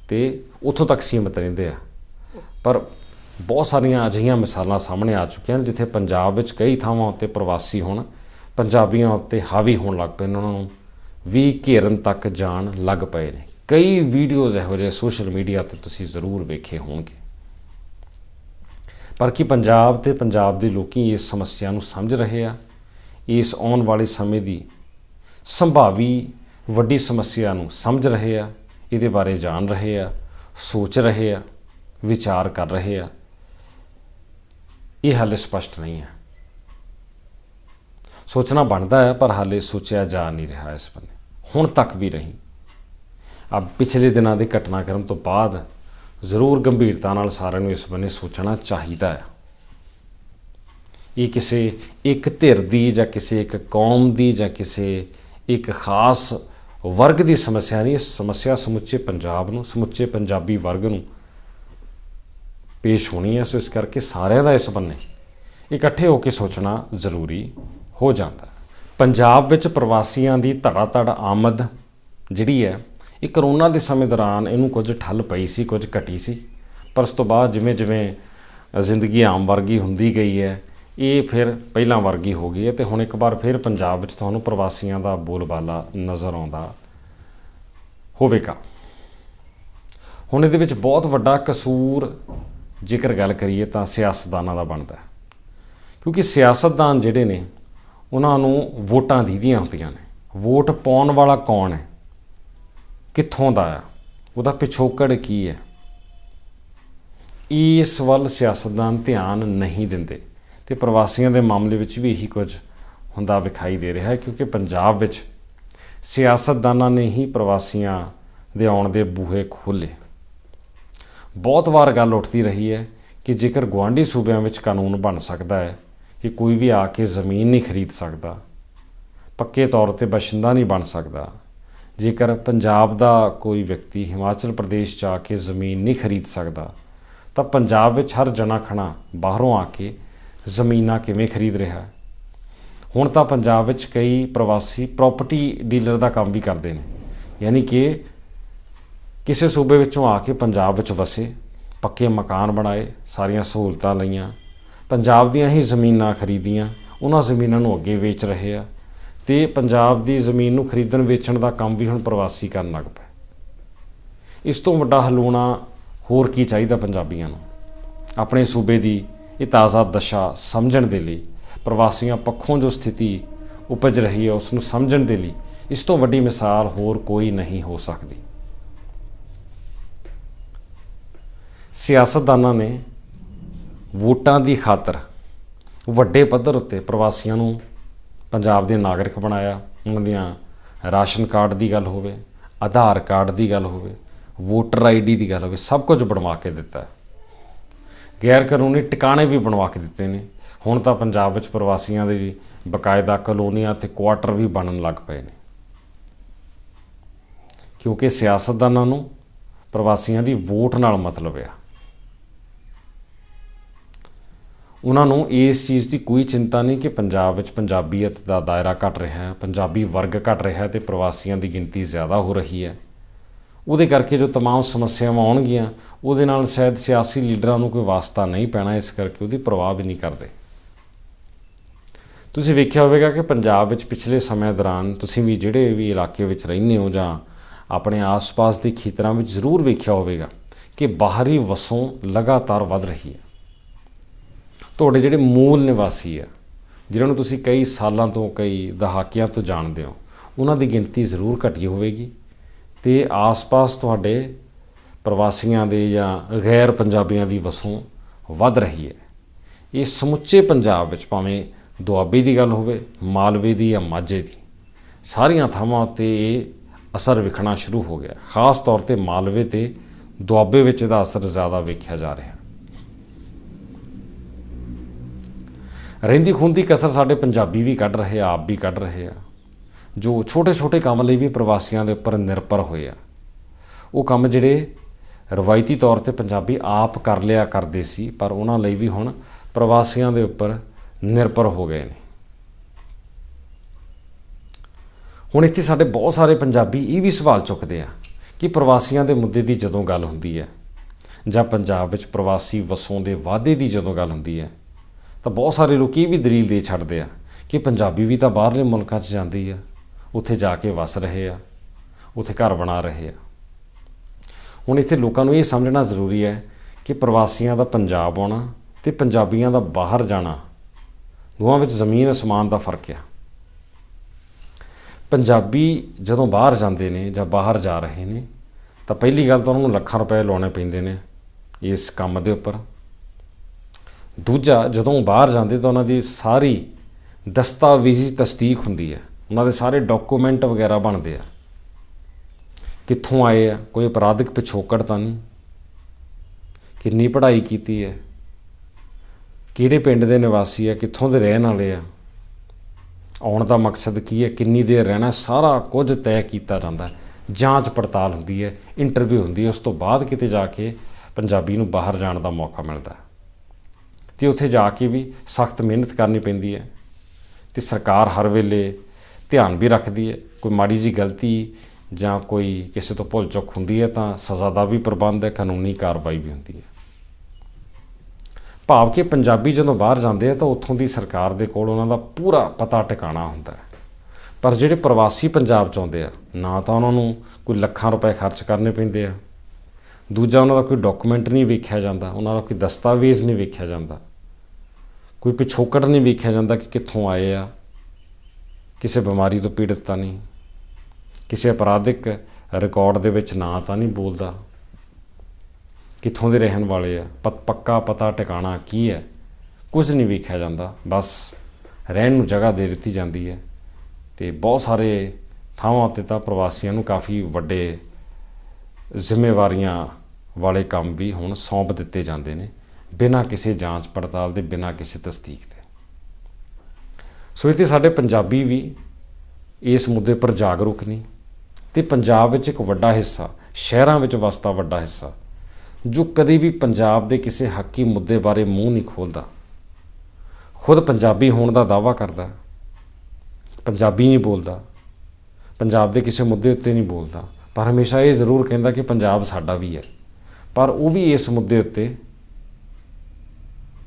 ਤੇ ਉੱਥੋਂ ਤੱਕ ਸੀਮਤ ਰਹਿੰਦੇ ਆ। ਪਰ ਬਹੁਤ ਸਾਰੀਆਂ ਅਜਿਹੀਆਂ ਮਿਸਾਲਾਂ ਸਾਹਮਣੇ ਆ ਚੁੱਕੀਆਂ ਜਿੱਥੇ ਪੰਜਾਬ ਵਿੱਚ ਕਈ ਥਾਵਾਂ ਉੱਤੇ ਪ੍ਰਵਾਸੀ ਹੁਣ, ਪੰਜਾਬੀਆਂ ਉੱਤੇ ਹਾਵੀ ਹੋਣ ਲੱਗ ਪਏ ਨੇ, ਉਹਨਾਂ ਨੂੰ ਵੀ ਘੇਰਨ ਤੱਕ ਜਾਣ ਲੱਗ ਪਏ ਨੇ। ਕਈ ਵੀਡੀਓਜ਼ ਇਹੋ ਜਿਹੇ ਸੋਸ਼ਲ ਮੀਡੀਆ ਤੇ ਤੁਸੀਂ ਜ਼ਰੂਰ ਵੇਖੇ ਹੋਣਗੇ। ਪਰ ਕੀ ਪੰਜਾਬ ਤੇ ਪੰਜਾਬ ਦੇ ਲੋਕੀ ਇਸ ਸਮੱਸਿਆ ਨੂੰ ਸਮਝ ਰਹੇ ਆ? ਇਸ ਆਉਣ ਵਾਲੇ ਸਮੇਂ ਦੀ ਸੰਭਾਵੀ ਵੱਡੀ ਸਮੱਸਿਆ ਨੂੰ ਸਮਝ ਰਹੇ ਆ? ਇਹਦੇ ਬਾਰੇ ਜਾਣ ਰਹੇ ਆ, ਸੋਚ ਰਹੇ ਆ, ਵਿਚਾਰ ਕਰ ਰਹੇ ਆ। ਇਹ ਹਾਲੇ ਸਪਸ਼ਟ ਨਹੀਂ ਹੈ। ਸੋਚਣਾ ਬਣਦਾ ਹੈ, ਪਰ ਹਾਲੇ ਸੋਚਿਆ ਜਾ ਨਹੀਂ ਰਿਹਾ ਇਸ ਬੰਨੇ। ਹੁਣ ਤੱਕ ਵੀ ਨਹੀਂ। ਅਬ ਪਿਛਲੇ ਦਿਨਾਂ ਦੇ ਘਟਨਾਕ੍ਰਮ ਤੋਂ ਬਾਅਦ ਜ਼ਰੂਰ ਗੰਭੀਰਤਾ ਨਾਲ ਸਾਰਿਆਂ ਨੂੰ ਇਸ ਬੰਨੇ ਸੋਚਣਾ ਚਾਹੀਦਾ ਹੈ। ਇਹ ਕਿਸੇ ਇੱਕ ਧਿਰ ਦੀ ਜਾਂ ਕਿਸੇ ਇੱਕ ਕੌਮ ਦੀ ਜਾਂ ਕਿਸੇ ਇੱਕ ਖਾਸ ਵਰਗ ਦੀ ਸਮੱਸਿਆ ਨਹੀਂ, ਸਮੱਸਿਆ ਸਮੁੱਚੇ ਪੰਜਾਬ ਨੂੰ, ਸਮੁੱਚੇ ਪੰਜਾਬੀ ਵਰਗ ਨੂੰ ਪੇਸ਼ ਹੋਣੀ ਹੈ, ਸੋ ਇਸ ਕਰਕੇ ਸਾਰਿਆਂ ਦਾ ਇਸ ਬੰਨੇ ਇਕੱਠੇ ਹੋ ਕੇ ਸੋਚਣਾ ਜ਼ਰੂਰੀ ਹੋ ਜਾਂਦਾ। ਪੰਜਾਬ ਵਿੱਚ ਪ੍ਰਵਾਸੀਆਂ ਦੀ ਧੜਾ-ਧੜ ਆਮਦ ਜਿਹੜੀ ਹੈ, ਇਹ ਕਰੋਨਾ ਦੇ ਸਮੇਂ ਦੌਰਾਨ ਇਹਨੂੰ ਕੁਝ ਠੱਲ ਪਈ ਸੀ, ਕੁਝ ਘਟੀ ਸੀ। ਪਰ ਉਸ ਤੋਂ ਬਾਅਦ ਜਿਵੇਂ ਜਿਵੇਂ ਜ਼ਿੰਦਗੀ ਆਮ ਵਰਗੀ ਹੁੰਦੀ ਗਈ ਹੈ, ਇਹ ਫਿਰ ਪਹਿਲਾਂ ਵਰਗੀ ਹੋ ਗਈ ਹੈ ਤੇ ਹੁਣ ਇੱਕ ਵਾਰ ਫਿਰ ਪੰਜਾਬ ਵਿੱਚ ਤੁਹਾਨੂੰ ਪ੍ਰਵਾਸੀਆਂ ਦਾ ਬੋਲਬਾਲਾ ਨਜ਼ਰ ਆਉਂਦਾ ਹੋਵੇਗਾ। ਹੁਣ ਇਹਦੇ ਵਿੱਚ ਬਹੁਤ ਵੱਡਾ ਕਸੂਰ ਜੇਕਰ ਗੱਲ ਕਰੀਏ ਤਾਂ ਸਿਆਸਤਦਾਨਾਂ ਦਾ ਬਣਦਾ ਕਿਉਂਕਿ ਸਿਆਸਤਦਾਨ ਜਿਹੜੇ ਨੇ, ਉਹਨਾਂ ਨੂੰ ਵੋਟਾਂ ਦੀਦੀਆਂ ਹੁੰਦੀਆਂ ਨੇ। ਵੋਟ ਪਾਉਣ ਵਾਲਾ ਕੌਣ ਹੈ? ਕਿੱਥੋਂ ਦਾ ਆ ਉਹਦਾ ਪਿਛੋਕੜ ਕੀ ਹੈ? ਇਸ ਵੱਲ ਸਿਆਸਤਦਾਨ ਧਿਆਨ ਨਹੀਂ ਦਿੰਦੇ। ਤੇ ਪ੍ਰਵਾਸੀਆਂ ਦੇ ਮਾਮਲੇ ਵਿੱਚ ਵੀ ਇਹੀ ਕੁਝ ਹੁੰਦਾ ਵਿਖਾਈ ਦੇ ਰਿਹਾ ਹੈ, ਕਿਉਂਕਿ ਪੰਜਾਬ ਵਿੱਚ ਸਿਆਸਤਦਾਨਾਂ ਨੇ ਹੀ ਪ੍ਰਵਾਸੀਆਂ ਦੇ ਆਉਣ ਦੇ ਬੂਹੇ ਖੋਲ੍ਹੇ। ਬਹੁਤ ਵਾਰ ਗੱਲ ਉੱਠਦੀ ਰਹੀ ਹੈ ਕਿ ਜੇਕਰ ਗੁਆਂਢੀ ਸੂਬਿਆਂ ਵਿੱਚ ਕਾਨੂੰਨ ਬਣ ਸਕਦਾ ਹੈ ਕਿ ਕੋਈ ਵੀ ਆ ਕੇ ਜ਼ਮੀਨ ਨਹੀਂ ਖਰੀਦ ਸਕਦਾ, ਪੱਕੇ ਤੌਰ ਤੇ ਬਸ਼ਿੰਦਾ ਨਹੀਂ ਬਣ ਸਕਦਾ, ਜੇਕਰ ਪੰਜਾਬ ਦਾ ਕੋਈ ਵਿਅਕਤੀ ਹਿਮਾਚਲ ਪ੍ਰਦੇਸ਼ 'ਚ ਆ ਕੇ ਜ਼ਮੀਨ ਨਹੀਂ ਖਰੀਦ ਸਕਦਾ, ਤਾਂ ਪੰਜਾਬ ਵਿੱਚ ਹਰ ਜਣਾ ਖਣਾ ਬਾਹਰੋਂ ਆ ਕੇ ਜ਼ਮੀਨਾਂ ਕਿਵੇਂ ਖਰੀਦ ਰਿਹਾ? ਹੈ ਹੁਣ ਤਾਂ ਪੰਜਾਬ ਵਿੱਚ ਕਈ ਪ੍ਰਵਾਸੀ ਪ੍ਰਾਪਰਟੀ ਡੀਲਰ ਦਾ ਕੰਮ ਵੀ ਕਰਦੇ ਨੇ, ਯਾਨੀ ਕਿ ਕਿਸੇ ਸੂਬੇ ਵਿੱਚੋਂ ਆ ਕੇ ਪੰਜਾਬ ਵਿੱਚ ਵਸੇ, ਪੱਕੇ ਮਕਾਨ ਬਣਾਏ, ਸਾਰੀਆਂ ਸਹੂਲਤਾਂ ਲਈਆਂ, ਪੰਜਾਬ ਦੀਆਂ ਹੀ ਜ਼ਮੀਨਾਂ ਖਰੀਦੀਆਂ, ਉਹਨਾਂ ਜ਼ਮੀਨਾਂ ਨੂੰ ਅੱਗੇ ਵੇਚ ਰਹੇ ਆ ਤੇ ਪੰਜਾਬ ਦੀ ਜ਼ਮੀਨ ਨੂੰ ਖਰੀਦਣ ਵੇਚਣ ਦਾ ਕੰਮ ਵੀ ਹੁਣ ਪ੍ਰਵਾਸੀ ਕਰਨ ਲੱਗ ਪਏ ਇਸ ਤੋਂ ਵੱਡਾ ਹਲੂਣਾ ਹੋਰ ਕੀ ਚਾਹੀਦਾ ਪੰਜਾਬੀਆਂ ਨੂੰ? ਆਪਣੇ ਸੂਬੇ ਦੀ ਇਹ ਤਾਜ਼ਾ ਦਸ਼ਾ ਸਮਝਣ ਦੇ ਲਈ, ਪ੍ਰਵਾਸੀਆਂ ਪੱਖੋਂ ਜੋ ਸਥਿਤੀ ਉਪਜ ਰਹੀ ਹੈ ਉਸ ਨੂੰ ਸਮਝਣ ਦੇ ਲਈ ਇਸ ਤੋਂ ਵੱਡੀ ਮਿਸਾਲ ਹੋਰ ਕੋਈ ਨਹੀਂ ਹੋ ਸਕਦੀ। ਸਿਆਸਤਦਾਨਾਂ ਨੇ ਵੋਟਾਂ ਦੀ ਖਾਤਰ ਵੱਡੇ ਪੱਧਰ ਉੱਤੇ ਪ੍ਰਵਾਸੀਆਂ ਨੂੰ ਪੰਜਾਬ ਦੇ ਨਾਗਰਿਕ ਬਣਾਇਆ। ਉਹਨਾਂ ਦੀਆਂ ਰਾਸ਼ਨ ਕਾਰਡ ਦੀ ਗੱਲ ਹੋਵੇ, ਆਧਾਰ ਕਾਰਡ ਦੀ ਗੱਲ ਹੋਵੇ, ਵੋਟਰ ਆਈਡੀ ਦੀ ਗੱਲ ਹੋਵੇ, ਸਭ ਕੁਝ ਬਣਵਾ ਕੇ ਦਿੱਤਾ। ਗੈਰ ਕਾਨੂੰਨੀ ਟਿਕਾਣੇ ਵੀ ਬਣਵਾ ਕੇ ਦਿੱਤੇ ਨੇ। ਹੁਣ ਤਾਂ ਪੰਜਾਬ ਵਿੱਚ ਪ੍ਰਵਾਸੀਆਂ ਦੇ ਬਕਾਇਦਾ ਕਲੋਨੀਆਂ ਤੇ ਕੁਆਟਰ ਵੀ ਬਣਨ ਲੱਗ ਪਏ ਨੇ। ਕਿਉਂਕਿ ਸਿਆਸਤਦਾਨਾਂ ਨੂੰ ਪ੍ਰਵਾਸੀਆਂ ਦੀ ਵੋਟ ਨਾਲ ਮਤਲਬ ਆ। ਉਹਨਾਂ ਨੂੰ ਇਸ ਚੀਜ਼ ਦੀ ਕੋਈ ਚਿੰਤਾ ਨਹੀਂ ਕਿ ਪੰਜਾਬ ਵਿੱਚ ਪੰਜਾਬੀਅਤ ਦਾ ਦਾਇਰਾ ਘਟ ਰਿਹਾ ਹੈ ਪੰਜਾਬੀ ਵਰਗ ਘਟ ਰਿਹਾ ਹੈ ਤੇ ਪ੍ਰਵਾਸੀਆਂ ਦੀ ਗਿਣਤੀ ਜ਼ਿਆਦਾ ਹੋ ਰਹੀ ਹੈ ਉਹਦੇ ਕਰਕੇ ਜੋ तमाम ਸਮੱਸਿਆਵਾਂ ਆਉਣਗੀਆਂ ਉਹਦੇ ਨਾਲ ਸ਼ਾਇਦ ਸਿਆਸੀ ਲੀਡਰਾਂ ਨੂੰ ਕੋਈ ਵਾਸਤਾ ਨਹੀਂ ਪੈਣਾ ਇਸ ਕਰਕੇ ਉਹਦੀ ਪ੍ਰਵਾਹ ਵੀ ਨਹੀਂ ਕਰਦੇ ਤੁਸੀਂ ਵੇਖਿਆ ਹੋਵੇਗਾ ਕਿ ਪੰਜਾਬ ਵਿੱਚ ਪਿਛਲੇ ਸਮੇਂ ਦੌਰਾਨ ਤੁਸੀਂ ਵੀ ਜਿਹੜੇ ਵੀ ਇਲਾਕੇ ਵਿੱਚ ਰਹਿੰਦੇ ਹੋ ਜਾਂ ਆਪਣੇ ਆਸ-ਪਾਸ ਦੇ ਖੇਤਰਾਂ ਵਿੱਚ ਜ਼ਰੂਰ ਵੇਖਿਆ ਹੋਵੇਗਾ ਕਿ ਬਾਹਰੀ ਵਸੋਂ ਲਗਾਤਾਰ ਵੱਧ ਰਹੀ ਹੈ ਤੁਹਾਡੇ ਜਿਹੜੇ ਮੂਲ ਨਿਵਾਸੀ ਆ, ਜਿਨ੍ਹਾਂ ਨੂੰ ਤੁਸੀਂ ਕਈ ਸਾਲਾਂ ਤੋਂ, ਕਈ ਦਹਾਕਿਆਂ ਤੋਂ ਜਾਣਦੇ ਹੋ, ਉਹਨਾਂ ਦੀ ਗਿਣਤੀ ਜ਼ਰੂਰ ਘਟੀ ਹੋਵੇਗੀ ਤੇ ਆਸ-ਪਾਸ ਤੁਹਾਡੇ ਪ੍ਰਵਾਸੀਆਂ ਦੇ ਜਾਂ ਗੈਰ ਪੰਜਾਬੀਆਂ ਦੀ ਵਸੋਂ ਵੱਧ ਰਹੀ ਹੈ। ਇਹ ਸਮੁੱਚੇ ਪੰਜਾਬ ਵਿੱਚ ਭਾਵੇਂ ਦੁਆਬੇ ਦੀ ਗੱਲ ਹੋਵੇ, ਮਾਲਵੇ ਦੀ ਜਾਂ ਮਾਝੇ ਦੀ, ਸਾਰੀਆਂ ਥਾਵਾਂ 'ਤੇ ਇਹ ਅਸਰ ਵਿਖਣਾ ਸ਼ੁਰੂ ਹੋ ਗਿਆ। ਖਾਸ ਤੌਰ ਤੇ ਮਾਲਵੇ ਤੇ ਦੁਆਬੇ ਵਿੱਚ ਇਹਦਾ ਅਸਰ ਜ਼ਿਆਦਾ ਵੇਖਿਆ ਜਾ ਰਿਹਾ। ਰਹਿੰਦੀ ਖੁੰਦੀ ਕਸਰ ਸਾਡੇ ਪੰਜਾਬੀ ਵੀ ਕੱਢ ਰਹੇ ਆ, ਆਪ ਵੀ ਕੱਢ ਰਹੇ ਆ। ਜੋ ਛੋਟੇ-ਛੋਟੇ ਕੰਮ ਲਈ ਵੀ ਪ੍ਰਵਾਸੀਆਂ ਦੇ ਉੱਪਰ ਨਿਰਭਰ ਹੋਏ ਆ। ਉਹ ਕੰਮ ਜਿਹੜੇ ਰਵਾਇਤੀ ਤੌਰ ਤੇ ਪੰਜਾਬੀ ਆਪ ਕਰ ਲਿਆ ਕਰਦੇ ਸੀ, ਪਰ ਉਹਨਾਂ ਲਈ ਵੀ ਹੁਣ ਪ੍ਰਵਾਸੀਆਂ ਦੇ ਉੱਪਰ ਨਿਰਭਰ ਹੋ ਗਏ ਨੇ। ਹੁਣ ਇੱਥੇ ਸਾਡੇ ਬਹੁਤ ਸਾਰੇ ਪੰਜਾਬੀ ਇਹ ਵੀ ਸਵਾਲ ਚੁੱਕਦੇ ਆ ਕਿ ਪ੍ਰਵਾਸੀਆਂ ਦੇ ਮੁੱਦੇ ਦੀ ਜਦੋਂ ਗੱਲ ਹੁੰਦੀ ਹੈ ਜਾਂ ਪੰਜਾਬ ਵਿੱਚ ਪ੍ਰਵਾਸੀ ਵਸੋਂ ਦੇ ਵਾਅਦੇ ਦੀ ਜਦੋਂ ਗੱਲ ਹੁੰਦੀ ਹੈ ਤਾਂ ਬਹੁਤ ਸਾਰੇ ਲੋਕ ਇਹ ਵੀ ਦਲੀਲ ਦੇ ਛੱਡਦੇ ਆ ਕਿ ਪੰਜਾਬੀ ਵੀ ਤਾਂ ਬਾਹਰਲੇ ਮੁਲਕਾਂ 'ਚ ਜਾਂਦੀ ਆ, ਉੱਥੇ ਜਾ ਕੇ ਵਸ ਰਹੇ ਆ, ਉੱਥੇ ਘਰ ਬਣਾ ਰਹੇ ਆ। ਹੁਣ ਇੱਥੇ ਲੋਕਾਂ ਨੂੰ ਇਹ ਸਮਝਣਾ ਜ਼ਰੂਰੀ ਹੈ ਕਿ ਪ੍ਰਵਾਸੀਆਂ ਦਾ ਪੰਜਾਬ ਆਉਣਾ ਤੇ ਪੰਜਾਬੀਆਂ ਦਾ ਬਾਹਰ ਜਾਣਾ, ਦੋਵਾਂ ਵਿੱਚ ਜ਼ਮੀਨ ਅਸਮਾਨ ਦਾ ਫ਼ਰਕ ਆ। ਪੰਜਾਬੀ ਜਦੋਂ ਬਾਹਰ ਜਾਂਦੇ ਨੇ ਜਾਂ ਬਾਹਰ ਜਾ ਰਹੇ ਨੇ, ਤਾਂ ਪਹਿਲੀ ਗੱਲ ਤਾਂ ਉਹਨਾਂ ਨੂੰ ਲੱਖਾਂ ਰੁਪਏ ਲਾਉਣੇ ਪੈਂਦੇ ਨੇ ਇਸ ਕੰਮ ਦੇ ਉੱਪਰ। ਦੂਜਾ, ਜਦੋਂ ਬਾਹਰ ਜਾਂਦੇ ਤਾਂ ਉਹਨਾਂ ਦੀ ਸਾਰੀ ਦਸਤਾਵੇਜ਼ੀ ਤਸਦੀਕ ਹੁੰਦੀ ਹੈ। ਉਹਨਾਂ ਦੇ ਸਾਰੇ ਡਾਕੂਮੈਂਟ ਵਗੈਰਾ ਬਣਦੇ ਆ। ਕਿੱਥੋਂ ਆਏ ਆ? ਕੋਈ ਅਪਰਾਧਿਕ ਪਿਛੋਕੜ ਤਾਂ ਨਹੀਂ? ਕਿੰਨੀ ਪੜ੍ਹਾਈ ਕੀਤੀ ਹੈ? ਕਿਹੜੇ ਪਿੰਡ ਦੇ ਨਿਵਾਸੀ ਆ? ਕਿੱਥੋਂ ਦੇ ਰਹਿਣ ਵਾਲੇ ਆ? ਆਉਣ ਦਾ ਮਕਸਦ ਕੀ ਹੈ? ਕਿੰਨੀ ਦੇਰ ਰਹਿਣਾ? ਸਾਰਾ ਕੁਝ ਤੈਅ ਕੀਤਾ ਜਾਂਦਾ ਜਾਂਚ ਪੜਤਾਲ ਹੁੰਦੀ ਹੈ, ਇੰਟਰਵਿਊ ਹੁੰਦੀ ਹੈ, ਉਸ ਤੋਂ ਬਾਅਦ ਕਿਤੇ ਜਾ ਕੇ ਪੰਜਾਬੀ ਨੂੰ ਬਾਹਰ ਜਾਣ ਦਾ ਮੌਕਾ ਮਿਲਦਾ ਤੇ ਉੱਥੇ ਜਾ ਕੇ ਵੀ ਸਖਤ ਮਿਹਨਤ ਕਰਨੀ ਪੈਂਦੀ ਹੈ ਤੇ ਸਰਕਾਰ ਹਰ ਵੇਲੇ ਧਿਆਨ ਵੀ ਰੱਖਦੀ ਹੈ। ਕੋਈ ਮਾੜੀ ਜੀ ਗਲਤੀ ਜਾਂ ਕੋਈ ਕਿਸੇ ਤੋਂ ਭੁੱਲ ਚੁੱਕ ਹੁੰਦੀ ਹੈ ਤਾਂ ਸਜ਼ਾ ਦਾ ਵੀ ਪ੍ਰਬੰਧ ਹੈ, ਕਾਨੂੰਨੀ ਕਾਰਵਾਈ ਵੀ ਹੁੰਦੀ ਹੈ। ਭਾਵ ਕਿ ਪੰਜਾਬੀ ਜਦੋਂ ਬਾਹਰ ਜਾਂਦੇ ਆ ਤਾਂ ਉੱਥੋਂ ਦੀ ਸਰਕਾਰ ਦੇ ਕੋਲ ਉਹਨਾਂ ਦਾ ਪੂਰਾ ਪਤਾ ਟਿਕਾਣਾ ਹੁੰਦਾ ਹੈ। ਪਰ ਜਿਹੜੇ ਪ੍ਰਵਾਸੀ ਪੰਜਾਬ ਚ ਆਉਂਦੇ ਆ, ਨਾ ਤਾਂ ਉਹਨਾਂ ਨੂੰ ਕੋਈ ਲੱਖਾਂ ਰੁਪਏ ਖਰਚ ਕਰਨੇ ਪੈਂਦੇ ਆ। ਦੂਜਾ ਉਹਨਾਂ ਦਾ ਕੋਈ ਡਾਕੂਮੈਂਟ ਨਹੀਂ ਵੇਖਿਆ ਜਾਂਦਾ, ਉਹਨਾਂ ਦਾ ਕੋਈ ਦਸਤਾਵੇਜ਼ ਨਹੀਂ ਵੇਖਿਆ ਜਾਂਦਾ। ਕੋਈ ਪਿਛੋਕੜ ਨਹੀਂ ਵੇਖਿਆ ਜਾਂਦਾ ਕਿ ਕਿੱਥੋਂ ਆਏ ਆ। ਕਿਸੇ ਬਿਮਾਰੀ ਤੋਂ ਪੀੜਤ ਤਾਂ ਨਹੀਂ। ਕਿਸੇ ਅਪਰਾਧਿਕ ਰਿਕਾਰਡ ਦੇ ਵਿੱਚ ਨਾਂ ਤਾਂ ਨਹੀਂ ਬੋਲਦਾ। ਕਿੱਥੋਂ ਦੇ ਰਹਿਣ ਵਾਲੇ ਆ? ਪਤ ਪੱਕਾ ਪਤਾ ਟਿਕਾਣਾ ਕੀ ਹੈ? ਕੁਝ ਨਹੀਂ ਵੇਖਿਆ ਜਾਂਦਾ। ਬਸ ਰਹਿਣ ਨੂੰ ਜਗ੍ਹਾ ਦੇ ਦਿੱਤੀ ਜਾਂਦੀ ਹੈ। ਤੇ ਬਹੁਤ ਸਾਰੇ ਥਾਵਾਂ 'ਤੇ ਤਾਂ ਪ੍ਰਵਾਸੀਆਂ ਨੂੰ ਕਾਫੀ ਵੱਡੇ ਜ਼ਿੰਮੇਵਾਰੀਆਂ ਵਾਲੇ ਕੰਮ ਵੀ ਹੁਣ ਸੌਂਪ ਦਿੱਤੇ ਜਾਂਦੇ ਨੇ। ਬਿਨਾਂ ਕਿਸੇ ਜਾਂਚ ਪੜਤਾਲ ਦੇ, ਬਿਨਾਂ ਕਿਸੇ ਤਸਦੀਕ ਦੇ। ਸੋ ਇੱਥੇ ਸਾਡੇ ਪੰਜਾਬੀ ਵੀ ਇਸ ਮੁੱਦੇ ਪਰ ਜਾਗਰੂਕ ਨਹੀਂ ਤੇ ਪੰਜਾਬ ਵਿੱਚ ਇੱਕ ਵੱਡਾ ਹਿੱਸਾ, ਸ਼ਹਿਰਾਂ ਵਿੱਚ ਵਸਦਾ ਵੱਡਾ ਹਿੱਸਾ, ਜੋ ਕਦੇ ਵੀ ਪੰਜਾਬ ਦੇ ਕਿਸੇ ਹੱਕੀ ਮੁੱਦੇ ਬਾਰੇ ਮੂੰਹ ਨਹੀਂ ਖੋਲਦਾ। ਖੁਦ ਪੰਜਾਬੀ ਹੋਣ ਦਾ ਦਾਵਾ ਕਰਦਾ, ਪੰਜਾਬੀ ਨਹੀਂ ਬੋਲਦਾ, ਪੰਜਾਬ ਦੇ ਕਿਸੇ ਮੁੱਦੇ ਉੱਤੇ ਨਹੀਂ ਬੋਲਦਾ, ਪਰ ਹਮੇਸ਼ਾ ਇਹ ਜ਼ਰੂਰ ਕਹਿੰਦਾ ਕਿ ਪੰਜਾਬ ਸਾਡਾ ਵੀ ਹੈ। ਪਰ ਉਹ ਵੀ ਇਸ ਮੁੱਦੇ ਉੱਤੇ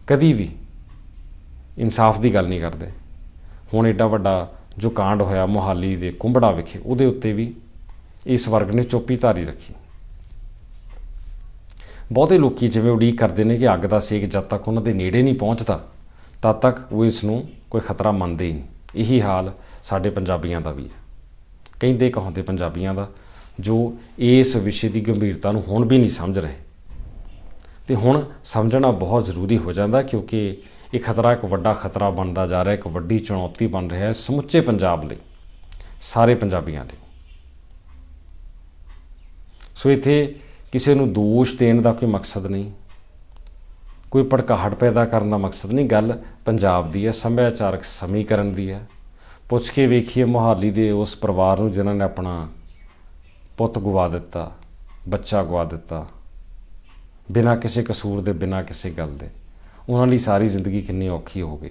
ਕਦੀ ਵੀ ਇਨਸਾਫ ਦੀ ਗੱਲ ਨਹੀਂ ਕਰਦੇ। ਹੁਣ ਏਡਾ ਵੱਡਾ ਜੋ ਕਾਂਡ ਹੋਇਆ ਮੁਹਾਲੀ ਦੇ ਕੁੰਬੜਾ ਵਿਖੇ, ਉਹਦੇ ਉੱਤੇ ਵੀ ਇਸ ਵਰਗ ਨੇ ਚੁੱਪੀ ਧਾਰੀ ਰੱਖੀ। ਬਹੁਤੇ ਲੋਕੀ ਜਿਵੇਂ ਉਡੀਕ ਕਰਦੇ ਨੇ ਕਿ ਅੱਗ ਦਾ ਸੇਕ ਜਦ ਤੱਕ ਉਹਨਾਂ ਦੇ ਨੇੜੇ ਨਹੀਂ ਪਹੁੰਚਦਾ, ਤਦ ਤੱਕ ਉਹ ਇਸ ਨੂੰ ਕੋਈ ਖਤਰਾ ਮੰਨਦੇ ਹੀ ਨਹੀਂ। ਇਹੀ ਹਾਲ ਸਾਡੇ ਪੰਜਾਬੀਆਂ ਦਾ ਵੀ ਹੈ। ਕਹਿੰਦੇ ਕਹਾਉਂਦੇ ਪੰਜਾਬੀਆਂ ਦਾ, ਜੋ ਇਸ ਵਿਸ਼ੇ ਦੀ ਗੰਭੀਰਤਾ ਨੂੰ ਹੁਣ ਵੀ ਨਹੀਂ ਸਮਝ ਰਹੇ ਤੇ ਹੁਣ ਸਮਝਣਾ ਬਹੁਤ ਜ਼ਰੂਰੀ ਹੋ ਜਾਂਦਾ ਕਿਉਂਕਿ ਇਹ ਖਤਰਾ ਇੱਕ ਵੱਡਾ ਖਤਰਾ ਬਣਦਾ ਜਾ ਰਿਹਾ, ਇੱਕ ਵੱਡੀ ਚੁਣੌਤੀ ਬਣ ਰਿਹਾ ਹੈ ਸਮੁੱਚੇ ਪੰਜਾਬ ਲਈ, ਸਾਰੇ ਪੰਜਾਬੀਆਂ ਲਈ। ਸੋ ਇੱਥੇ ਕਿਸੇ ਨੂੰ ਦੋਸ਼ ਦੇਣ ਦਾ ਕੋਈ ਮਕਸਦ ਨਹੀਂ, ਕੋਈ ਭੜਕਾਹਟ ਪੈਦਾ ਕਰਨ ਦਾ ਮਕਸਦ ਨਹੀਂ, ਗੱਲ ਪੰਜਾਬ ਦੀ ਹੈ, ਸੱਭਿਆਚਾਰਕ ਸਮੀਕਰਨ ਦੀ ਹੈ। ਪੁੱਛ ਕੇ ਵੇਖੀਏ ਮੁਹਾਲੀ ਦੇ ਉਸ ਪਰਿਵਾਰ ਨੂੰ ਜਿਨ੍ਹਾਂ ਨੇ ਆਪਣਾ ਪੁੱਤ ਗਵਾ ਦਿੱਤਾ, ਬੱਚਾ ਗਵਾ ਦਿੱਤਾ। ਬਿਨਾਂ ਕਿਸੇ ਕਸੂਰ ਦੇ, ਬਿਨਾਂ ਕਿਸੇ ਗੱਲ ਦੇ। ਉਹਨਾਂ ਲਈ ਸਾਰੀ ਜ਼ਿੰਦਗੀ ਕਿੰਨੀ ਔਖੀ ਹੋ ਗਈ।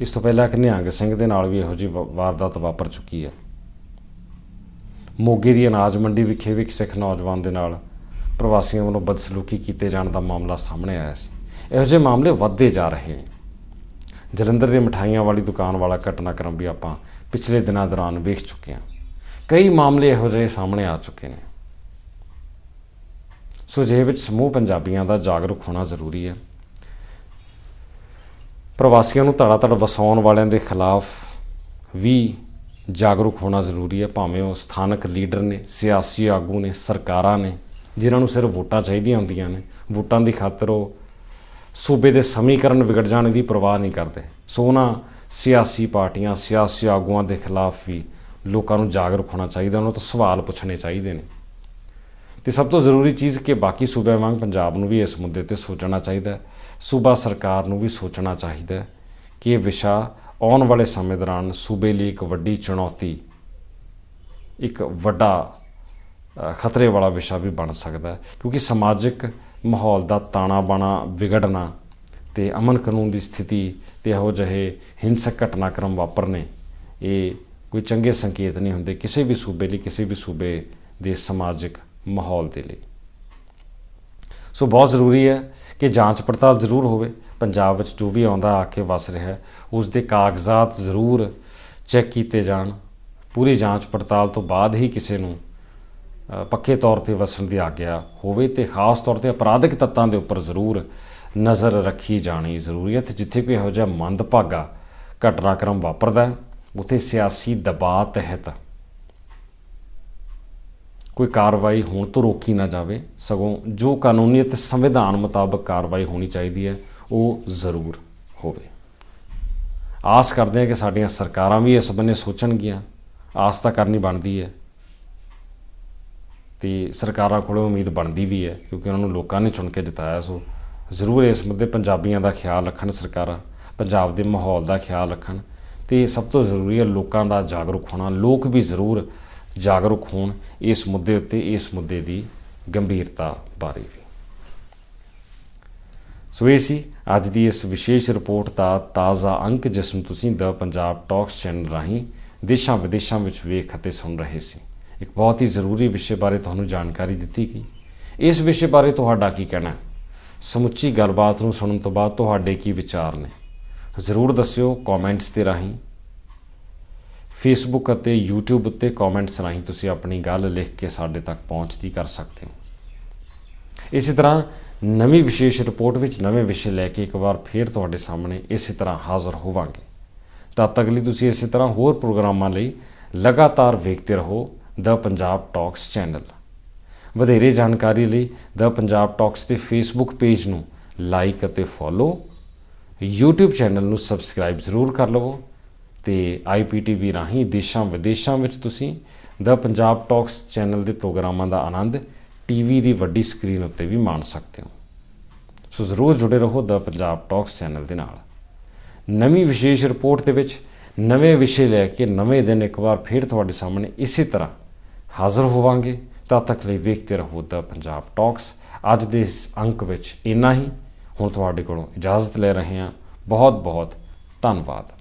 ਇਸ ਤੋਂ ਪਹਿਲਾਂ ਕਿ ਨਿਹੰਗ ਸਿੰਘ ਦੇ ਨਾਲ ਵੀ ਇਹੋ ਜਿਹੀ ਵਾ- ਵਾਰਦਾਤ ਵਾਪਰ ਚੁੱਕੀ ਹੈ। ਮੋਗੇ ਦੀ ਅਨਾਜ ਮੰਡੀ ਵਿਖੇ ਵੀ ਇੱਕ ਸਿੱਖ ਨੌਜਵਾਨ ਦੇ ਨਾਲ ਪ੍ਰਵਾਸੀਆਂ ਵੱਲੋਂ ਬਦਸਲੂਕੀ ਕੀਤੇ ਜਾਣ ਦਾ ਮਾਮਲਾ ਸਾਹਮਣੇ ਆਇਆ ਸੀ। ਇਹੋ ਜਿਹੇ ਮਾਮਲੇ ਵੱਧਦੇ ਜਾ ਰਹੇ ਨੇ। ਜਲੰਧਰ ਦੇ ਮਠਾਈਆਂ ਵਾਲੀ ਦੁਕਾਨ ਵਾਲਾ ਘਟਨਾਕ੍ਰਮ ਵੀ ਆਪਾਂ ਪਿਛਲੇ ਦਿਨਾਂ ਦੌਰਾਨ ਵੇਖ ਚੁੱਕੇ ਹਾਂ। ਕਈ ਮਾਮਲੇ ਇਹੋ ਜਿਹੇ ਸਾਹਮਣੇ ਆ ਚੁੱਕੇ ਨੇ। ਸੋ ਜਿਹੇ ਵਿੱਚ ਸਮੂਹ ਪੰਜਾਬੀਆਂ ਦਾ ਜਾਗਰੂਕ ਹੋਣਾ ਜ਼ਰੂਰੀ ਹੈ। ਪ੍ਰਵਾਸੀਆਂ ਨੂੰ ਧੜਾ ਧੜ ਵਸਾਉਣ ਵਾਲਿਆਂ ਦੇ ਖਿਲਾਫ ਵੀ ਜਾਗਰੂਕ ਹੋਣਾ ਜ਼ਰੂਰੀ ਹੈ। ਭਾਵੇਂ ਉਹ ਸਥਾਨਕ ਲੀਡਰ ਨੇ, ਸਿਆਸੀ ਆਗੂ ਨੇ, ਸਰਕਾਰਾਂ ਨੇ, ਜਿਨ੍ਹਾਂ ਨੂੰ ਸਿਰਫ ਵੋਟਾਂ ਚਾਹੀਦੀਆਂ ਹੁੰਦੀਆਂ ਨੇ, ਵੋਟਾਂ ਦੀ ਖਾਤਰ ਉਹ ਸੂਬੇ ਦੇ ਸਮੀਕਰਨ ਵਿਗੜ ਜਾਣ ਦੀ ਪਰਵਾਹ ਨਹੀਂ ਕਰਦੇ। ਸੋ ਉਹਨਾਂ ਸਿਆਸੀ ਪਾਰਟੀਆਂ, ਸਿਆਸੀ ਆਗੂਆਂ ਦੇ ਖਿਲਾਫ ਵੀ ਲੋਕਾਂ ਨੂੰ ਜਾਗਰੂਕ ਹੋਣਾ ਚਾਹੀਦਾ, ਉਹਨਾਂ ਤੋਂ ਸਵਾਲ ਪੁੱਛਣੇ ਚਾਹੀਦੇ ਨੇ। ਤੇ ਸਭ ਤੋਂ ਜ਼ਰੂਰੀ ਚੀਜ਼ ਕਿ ਬਾਕੀ ਸੂਬਿਆਂ ਵਾਂਗ ਪੰਜਾਬ ਨੂੰ ਵੀ ਇਸ ਮੁੱਦੇ ਤੇ ਸੋਚਣਾ ਚਾਹੀਦਾ ਹੈ, ਸੂਬਾ ਸਰਕਾਰ ਨੂੰ ਵੀ ਸੋਚਣਾ ਚਾਹੀਦਾ ਹੈ ਕਿ ਇਹ ਵਿਸ਼ਾ ਆਉਣ ਵਾਲੇ ਸਮੇਂ ਦੌਰਾਨ ਸੂਬੇ ਲਈ ਇੱਕ ਵੱਡੀ ਚੁਣੌਤੀ, ਇੱਕ ਵੱਡਾ ਖਤਰੇ ਵਾਲਾ ਵਿਸ਼ਾ ਵੀ ਬਣ ਸਕਦਾ ਹੈ। ਕਿਉਂਕਿ ਸਮਾਜਿਕ ਮਾਹੌਲ ਦਾ ਤਾਣਾ ਬਾਣਾ ਵਿਗੜਨਾ ਤੇ ਅਮਨ ਕਾਨੂੰਨ ਦੀ ਸਥਿਤੀ ਤੇ ਇਹੋ ਜਿਹੇ ਹਿੰਸਕ ਘਟਨਾਕ੍ਰਮ ਵਾਪਰਨੇ, ਇਹ ਕੋਈ ਚੰਗੇ ਸੰਕੇਤ ਨਹੀਂ ਹੁੰਦੇ ਕਿਸੇ ਵੀ ਸੂਬੇ ਲਈ, ਕਿਸੇ ਵੀ ਸੂਬੇ ਦੇ ਸਮਾਜਿਕ ਮਾਹੌਲ ਦੇ ਲਈ। ਸੋ ਬਹੁਤ ਜ਼ਰੂਰੀ ਹੈ ਕਿ ਜਾਂਚ ਪੜਤਾਲ ਜ਼ਰੂਰ ਹੋਵੇ। ਪੰਜਾਬ ਵਿੱਚ ਜੋ ਵੀ ਆਉਂਦਾ, ਆ ਕੇ ਵਸ ਰਿਹਾ ਹੈ, ਉਸ ਦੇ ਕਾਗਜ਼ਾਤ ਜ਼ਰੂਰ ਚੈੱਕ ਕੀਤੇ ਜਾਣ। ਪੂਰੀ ਜਾਂਚ ਪੜਤਾਲ ਤੋਂ ਬਾਅਦ ਹੀ ਕਿਸੇ ਨੂੰ ਪੱਕੇ ਤੌਰ ਤੇ ਵਸਣ ਦੀ ਆਗਿਆ ਹੋਵੇ ਤੇ ਖਾਸ ਤੌਰ ਤੇ ਅਪਰਾਧਿਕ ਤੱਤਾਂ ਦੇ ਉੱਪਰ ਜ਼ਰੂਰ ਨਜ਼ਰ ਰੱਖੀ ਜਾਣੀ ਜ਼ਰੂਰੀ ਹੈ। ਤੇ ਜਿੱਥੇ ਕੋਈ ਇਹੋ ਜਿਹਾ ਮੰਦਭਾਗਾ ਘਟਨਾਕ੍ਰਮ ਵਾਪਰਦਾ ਹੈ, ਉੱਥੇ ਸਿਆਸੀ ਦਬਾਅ ਤਹਿਤ ਕੋਈ ਕਾਰਵਾਈ ਹੋਣ ਤੋਂ ਰੋਕੀ ਨਾ ਜਾਵੇ, ਸਗੋਂ ਜੋ ਕਾਨੂੰਨੀ ਅਤੇ ਸੰਵਿਧਾਨ ਮੁਤਾਬਕ ਕਾਰਵਾਈ ਹੋਣੀ ਚਾਹੀਦੀ ਹੈ, ਉਹ ਜ਼ਰੂਰ ਹੋਵੇ। ਆਸ ਕਰਦੇ ਹਾਂ ਕਿ ਸਾਡੀਆਂ ਸਰਕਾਰਾਂ ਵੀ ਇਸ ਬੰਨੇ ਸੋਚਣਗੀਆਂ। ਆਸ ਤਾਂ ਕਰਨੀ ਬਣਦੀ ਹੈ। ਤੇ ਸਰਕਾਰਾਂ ਕੋਲੋਂ ਉਮੀਦ ਬਣਦੀ ਵੀ ਹੈ, ਕਿਉਂਕਿ ਉਹਨਾਂ ਨੂੰ ਲੋਕਾਂ ਨੇ ਚੁਣ ਕੇ ਜਿਤਾਇਆ, ਸੋ ਜ਼ਰੂਰ ਇਸ ਮੁੱਦੇ ਪੰਜਾਬੀਆਂ ਦਾ ਖਿਆਲ ਰੱਖਣ ਸਰਕਾਰਾਂ, ਪੰਜਾਬ ਦੇ ਮਾਹੌਲ ਦਾ ਖਿਆਲ ਰੱਖਣ। ਤੇ ਸਭ ਤੋਂ ਜ਼ਰੂਰੀ ਹੈ ਲੋਕਾਂ ਦਾ ਜਾਗਰੂਕ ਹੋਣਾ। ਲੋਕ ਵੀ ਜ਼ਰੂਰ ਜਾਗਰੂਕ ਹੋਣ ਇਸ ਮੁੱਦੇ ਉੱਤੇ, ਇਸ ਮੁੱਦੇ ਦੀ ਗੰਭੀਰਤਾ ਬਾਰੇ ਵੀ। ਸੋ ਇਹ ਸੀ ਅੱਜ ਦੀ ਇਸ ਵਿਸ਼ੇਸ਼ ਰਿਪੋਰਟ ਦਾ ਤਾਜ਼ਾ ਅੰਕ, ਜਿਸ ਨੂੰ ਤੁਸੀਂ ਦ ਪੰਜਾਬ ਟਾਕਸ ਚੈਨਲ ਰਾਹੀਂ ਦੇਸ਼ਾਂ ਵਿਦੇਸ਼ਾਂ ਵਿੱਚ ਵੇਖ ਅਤੇ ਸੁਣ ਰਹੇ ਸੀ। ਇੱਕ ਬਹੁਤ ਹੀ ਜ਼ਰੂਰੀ ਵਿਸ਼ੇ ਬਾਰੇ ਤੁਹਾਨੂੰ ਜਾਣਕਾਰੀ ਦਿੱਤੀ ਗਈ। ਇਸ ਵਿਸ਼ੇ ਬਾਰੇ ਤੁਹਾਡਾ ਕੀ ਕਹਿਣਾ? ਸਮੁੱਚੀ ਗੱਲਬਾਤ ਨੂੰ ਸੁਣਨ ਤੋਂ ਬਾਅਦ ਤੁਹਾਡੇ ਕੀ ਵਿਚਾਰ ਨੇ? ਜ਼ਰੂਰ ਦੱਸਿਓ ਕਮੈਂਟਸ ਦੇ ਰਾਹੀਂ। ਫੇਸਬੁੱਕ ਅਤੇ YouTube ਉੱਤੇ ਕਮੈਂਟਸ ਰਾਹੀਂ ਤੁਸੀਂ ਆਪਣੀ ਗੱਲ ਲਿਖ ਕੇ ਸਾਡੇ ਤੱਕ ਪਹੁੰਚਦੀ ਕਰ ਸਕਦੇ ਹੋ। ਇਸੇ ਤਰ੍ਹਾਂ ਨਵੀਂ ਵਿਸ਼ੇਸ਼ ਰਿਪੋਰਟ ਵਿੱਚ ਨਵੇਂ ਵਿਸ਼ੇ ਲੈ ਕੇ ਇੱਕ ਵਾਰ ਫੇਰ ਤੁਹਾਡੇ ਸਾਹਮਣੇ ਇਸੇ ਤਰ੍ਹਾਂ ਹਾਜ਼ਰ ਹੋਵਾਂਗੇ। ਤਦ ਤੱਕ ਲਈ ਤੁਸੀਂ ਇਸੇ ਤਰ੍ਹਾਂ ਹੋਰ ਪ੍ਰੋਗਰਾਮਾਂ ਲਈ ਲਗਾਤਾਰ ਵੇਖਦੇ ਰਹੋ ਦ ਪੰਜਾਬ ਟਾਕਸ ਚੈਨਲ ਵਧੇਰੇ ਜਾਣਕਾਰੀ ਲਈ ਦ ਪੰਜਾਬ ਟਾਕਸ ਦੇ ਫੇਸਬੁੱਕ ਪੇਜ ਨੂੰ ਲਾਈਕ ਅਤੇ ਫੋਲੋ YouTube ਚੈਨਲ ਨੂੰ ਸਬਸਕ੍ਰਾਈਬ ਜ਼ਰੂਰ ਕਰ ਲਵੋ। ਤੇ IPTV ਰਾਹੀਂ ਦੇਸ਼ਾਂ ਵਿਦੇਸ਼ਾਂ ਵਿੱਚ ਤੁਸੀਂ ਦ ਪੰਜਾਬ ਟਾਕਸ ਚੈਨਲ ਦੇ ਪ੍ਰੋਗਰਾਮਾਂ ਦਾ ਆਨੰਦ ਟੀਵੀ ਦੀ ਵੱਡੀ ਸਕਰੀਨ ਉੱਤੇ ਵੀ ਮਾਣ ਸਕਦੇ ਹੋ। ਸੋ ਜ਼ਰੂਰ ਜੁੜੇ ਰਹੋ ਦ ਪੰਜਾਬ ਟਾਕਸ ਚੈਨਲ ਦੇ ਨਾਲ। ਨਵੀਂ ਵਿਸ਼ੇਸ਼ ਰਿਪੋਰਟ ਦੇ ਵਿੱਚ ਨਵੇਂ ਵਿਸ਼ੇ ਲੈ ਕੇ ਨਵੇਂ ਦਿਨ ਇੱਕ ਵਾਰ ਫੇਰ ਤੁਹਾਡੇ ਸਾਹਮਣੇ ਇਸੇ ਤਰ੍ਹਾਂ ਹਾਜ਼ਰ ਹੋਵਾਂਗੇ। ਤਦ ਤੱਕ ਲਈ ਵੇਖਦੇ ਰਹੋ ਦ ਪੰਜਾਬ ਟਾਕਸ ਅੱਜ ਦੇ ਇਸ ਅੰਕ ਵਿੱਚ ਇੰਨਾ ਹੀ। ਹੁਣ ਤੁਹਾਡੇ ਕੋਲੋਂ ਇਜਾਜ਼ਤ ਲੈ ਰਹੇ ਹਾਂ। ਬਹੁਤ ਬਹੁਤ ਧੰਨਵਾਦ।